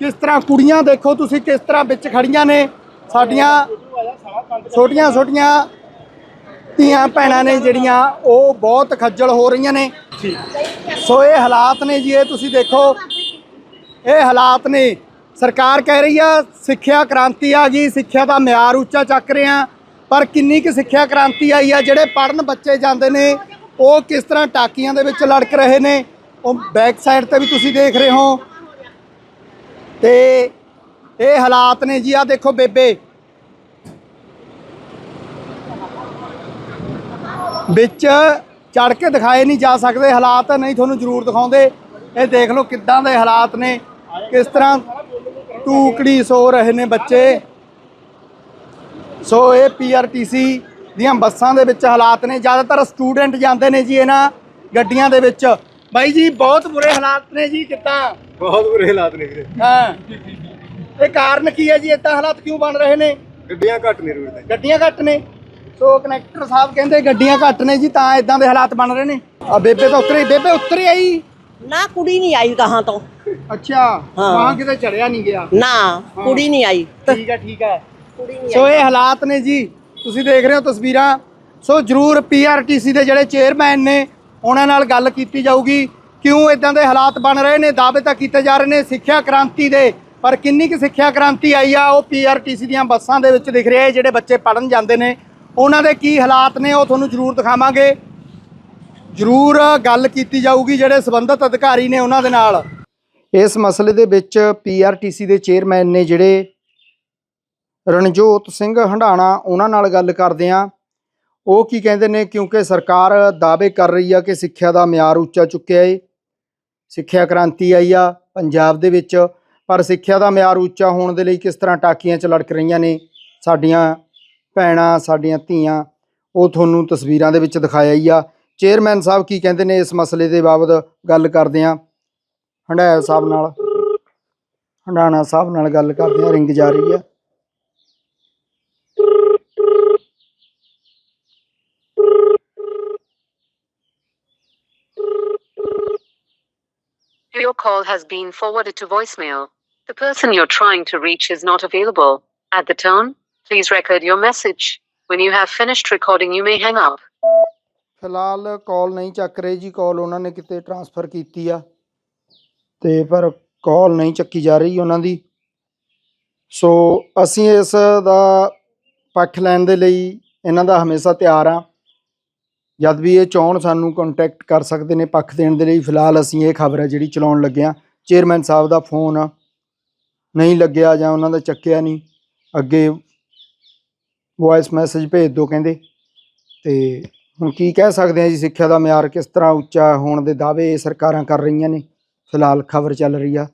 ਕਿਸ ਤਰ੍ਹਾਂ ਕੁੜੀਆਂ ਦੇਖੋ ਤੁਸੀਂ ਕਿਸ ਤਰ੍ਹਾਂ ਵਿੱਚ ਖੜੀਆਂ ਨੇ? ਸਾਡੀਆਂ ਛੋਟੀਆਂ ਛੋਟੀਆਂ ਧੀਆਂ ਭੈਣਾਂ ਨੇ ਜਿਹੜੀਆਂ, ਉਹ ਬਹੁਤ ਖੱਜਲ ਹੋ ਰਹੀਆਂ ਨੇ। ਸੋ ਇਹ ਹਾਲਾਤ ਨੇ ਜੀ, ਇਹ ਤੁਸੀਂ ਦੇਖੋ। ਇਹ ਹਾਲਾਤ ਨੇ। ਸਰਕਾਰ ਕਹਿ ਰਹੀ ਆ, ਸਿੱਖਿਆ ਕ੍ਰਾਂਤੀ ਆ ਗਈ ਸਿੱਖਿਆ ਦਾ ਮਿਆਰ ਉੱਚਾ ਚੱਕ ਰਹੇ ਆ। ਪਰ ਕਿੰਨੀ ਕੁ ਸਿੱਖਿਆ ਕ੍ਰਾਂਤੀ ਆਈ ਆ, ਜਿਹੜੇ ਪੜਨ ਬੱਚੇ ਜਾਂਦੇ ਨੇ, ਉਹ ਕਿਸ ਤਰ੍ਹਾਂ ਟਾਕੀਆਂ ਦੇ ਵਿੱਚ ਲੜਕ ਰਹੇ ਨੇ? ਉਹ ਬੈਕ ਸਾਈਡ ਤੇ ਵੀ ਤੁਸੀਂ ਦੇਖ ਰਹੇ ਹੋ। ਤੇ ਇਹ ਹਾਲਾਤ ਨੇ ਜੀ ਆ ਦੇਖੋ ਬੇਬੇ। ਵਿੱਚ ਚੜ ਕੇ ਦਿਖਾਏ ਨਹੀਂ ਜਾ ਸਕਦੇ ਹਾਲਾਤ, ਨਹੀਂ ਤੁਹਾਨੂੰ ਜ਼ਰੂਰ ਦਿਖਾਉਂਦੇ। ਇਹ ਦੇਖ ਲਓ ਕਿੱਦਾਂ ਦੇ ਹਾਲਾਤ ਨੇ, ਕਿਸ ਤਰ੍ਹਾਂ ਟੂਕੜੀ ਸੋ ਰਹੇ ਨੇ ਬੱਚੇ। ਸੋ ਇਹ ਪੀਆਰਟੀਸੀ ਦੀਆਂ ਬੱਸਾਂ ਦੇ ਵਿੱਚ ਹਾਲਾਤ ਨੇ, ਜ਼ਿਆਦਾਤਰ ਸਟੂਡੈਂਟ ਜਾਂਦੇ ਨੇ ਜੀ ਇਹਨਾਂ ਗੱਡੀਆਂ ਦੇ ਵਿੱਚ। ਬਾਈ ਜੀ, ਬਹੁਤ ਬੁਰੇ ਹਾਲਾਤ ਨੇ ਜੀ, ਕਿੱਦਾਂ? ਬਹੁਤ ਬੁਰੇ ਹਾਲਾਤ ਨੇ ਵੀਰੇ। ਹਾਂ। ਇਹ ਕਾਰਨ ਕੀ ਹੈ ਜੀ? ਇਦਾਂ ਹਾਲਾਤ ਕਿਉਂ ਬਣ ਰਹੇ ਨੇ? ਗੱਡੀਆਂ ਘੱਟ ਨੇ ਰੋਡ ਗੱਡੀਆਂ ਘੱਟ ਨੇ। ਸੋ ਕਨੈਕਟਰ ਸਾਹਿਬ ਕਹਿੰਦੇ ਗੱਡੀਆਂ ਘੱਟ ਨੇ ਜੀ ਤਾਂ ਇਦਾਂ ਦੇ ਹਾਲਾਤ ਬਣ ਰਹੇ ਨੇ। ਆ ਬੇਬੇ ਤਾਂ ਉਤਰੇ ਬੇਬੇ ਉਤਰੇ ਆਈ। ਨਾ ਕੁੜੀ ਨਹੀਂ ਆਈ ਕਹਾਂ ਤੋਂ। ਅੱਛਾ ਵਹਾਂ ਕਿਤੇ ਚੜਿਆ ਨਹੀਂ ਗਿਆ। ਨਾ ਕੁੜੀ ਨਹੀਂ ਆਈ। ਠੀਕ ਹੈ ਠੀਕ ਹੈ। ਸੋ ਇਹ ਹਾਲਾਤ ਨੇ ਜੀ। ਤੁਸੀਂ ਦੇਖ ਰਹੇ ਹੋ ਤਸਵੀਰਾਂ। ਸੋ ਜਰੂਰ ਪੀਆਰਟੀਸੀ ਦੇ ਜਿਹੜੇ ਚੇਅਰਮੈਨ ਨੇ ਉਹਨਾਂ ਨਾਲ ਗੱਲ ਕੀਤੀ ਜਾਊਗੀ। ਕਿਉਂ ਇਦਾਂ ਦੇ ਹਾਲਾਤ ਬਣ ਰਹੇ ਨੇ? ਦਾਅਵੇ ਤਾਂ ਕੀਤੇ ਜਾ ਰਹੇ ਨੇ ਸਿੱਖਿਆ ਕ੍ਰਾਂਤੀ ਦੇ। ਪਰ ਕਿੰਨੀ ਕੁ ਸਿੱਖਿਆ ਕ੍ਰਾਂਤੀ ਆਈ ਆ, ਉਹ ਪੀਆਰਟੀਸੀ ਦੀਆਂ ਬੱਸਾਂ ਦੇ ਵਿੱਚ ਦਿਖ ਰਿਹਾ ਹੈ, ਜਿਹੜੇ ਬੱਚੇ ਪੜਨ ਜਾਂਦੇ ਨੇ। ਉਹਨਾਂ ਦੇ ਕੀ ਹਾਲਾਤ ਨੇ, ਉਹ ਤੁਹਾਨੂੰ ਜਰੂਰ ਦਿਖਾਵਾਂਗੇ। ਜਰੂਰ ਗੱਲ ਕੀਤੀ ਜਾਊਗੀ, ਜਿਹੜੇ ਸੰਬੰਧਿਤ ਅਧਿਕਾਰੀ ਨੇ ਉਹਨਾਂ ਦੇ ਨਾਲ। ਇਸ ਮਸਲੇ ਦੇ ਵਿੱਚ ਪੀਆਰਟੀਸੀ ਦੇ ਚੇਅਰਮੈਨ ਨੇ ਜਿਹੜੇ ਰਣਜੋਤ ਸਿੰਘ ਹੰਡਾਣਾ, ਉਹਨਾਂ ਨਾਲ ਗੱਲ ਕਰਦੇ ਆ ਉਹ ਕੀ ਕਹਿੰਦੇ ਨੇ, ਕਿਉਂਕਿ ਸਰਕਾਰ ਦਾਅਵੇ ਕਰ ਰਹੀ ਆ ਕਿ ਸਿੱਖਿਆ ਦਾ ਮਿਆਰ ਉੱਚਾ ਚੁੱਕਿਆ ਏ। ਸਿੱਖਿਆ ਕ੍ਰਾਂਤੀ ਆਈ ਆ ਪੰਜਾਬ ਦੇ ਵਿੱਚ, ਪਰ ਸਿੱਖਿਆ ਦਾ ਮਿਆਰ ਉੱਚਾ ਹੋਣ ਦੇ ਲਈ ਕਿਸ ਤਰ੍ਹਾਂ ਟਾਕੀਆਂ 'ਚ ਲੜਕ ਰਹੀਆਂ ਨੇ, ਸਾਡੀਆਂ ਭੈਣਾਂ, ਸਾਡੀਆਂ ਧੀਆਂ, ਉਹ ਤੁਹਾਨੂੰ ਤਸਵੀਰਾਂ ਦੇ ਵਿੱਚ ਦਿਖਾਇਆ ਹੀ ਆ। ਚੇਅਰਮੈਨ ਸਾਹਿਬ ਕੀ ਕਹਿੰਦੇ ਨੇ ਇਸ ਮਸਲੇ ਦੇ ਬਾਬਤ ਗੱਲ ਕਰਦੇ ਆ ਹੰਡਾਇਆ ਸਾਹਿਬ ਨਾਲ, ਹੰਡਾਣਾ ਸਾਹਿਬ ਨਾਲ ਗੱਲ ਕਰਦੇ ਆ ਰਿੰਗ ਜਾ ਰਹੀ ਆ। Your call has been forwarded to voicemail. The person you're trying to reach is not available. At the tone, please record your message. When you have finished recording, you may hang up. ਫਿਲਹਾਲ ਕਾਲ ਨਹੀਂ ਚੱਕ ਰਹੇ ਜੀ ਕਾਲ ਉਹਨਾਂ ਨੇ ਕਿਤੇ ਟਰਾਂਸਫਰ ਕੀਤੀ ਆ ਤੇ ਪਰ ਕਾਲ ਨਹੀਂ ਚੱਕੀ ਜਾ ਰਹੀ ਉਹਨਾਂ ਦੀ ਸੋ ਅਸੀਂ ਇਸ ਦਾ ਪੱਖ ਲੈਣ ਦੇ ਲਈ ਇਹਨਾਂ ਦਾ ਹਮੇਸ਼ਾ ਤਿਆਰ ਆ ਜਦ ਵੀ ਇਹ ਚਾਹਣ ਸਾਨੂੰ ਕੰਟੈਕਟ ਕਰ ਸਕਦੇ ਨੇ, ਪੱਖ ਦੇਣ ਦੇ ਲਈ, ਫਿਲਹਾਲ ਅਸੀਂ ਇਹ ਖਬਰ ਹੈ ਜਿਹੜੀ ਚਲਾਉਣ ਲੱਗੇ ਆ ਚੇਅਰਮੈਨ ਸਾਹਿਬ ਦਾ ਫੋਨ ਨਹੀਂ ਲੱਗਿਆ ਜਾਂ ਉਹਨਾਂ ਦਾ ਚੱਕਿਆ ਨਹੀਂ। ਅੱਗੇ ਵੌਇਸ ਮੈਸੇਜ ਭੇਜ ਦਿਓ ਕਹਿੰਦੇ। ਤੇ ਹੁਣ ਕੀ ਕਹਿ ਸਕਦੇ ਆ ਜੀ, ਸਿੱਖਿਆ ਦਾ ਮਿਆਰ ਕਿਸ ਤਰ੍ਹਾਂ ਉੱਚਾ ਹੋਣ ਦੇ ਦਾਅਵੇ ਸਰਕਾਰਾਂ ਕਰ ਰਹੀਆਂ ਨੇ। ਫਿਲਹਾਲ ਖਬਰ ਚੱਲ ਰਹੀ ਆ।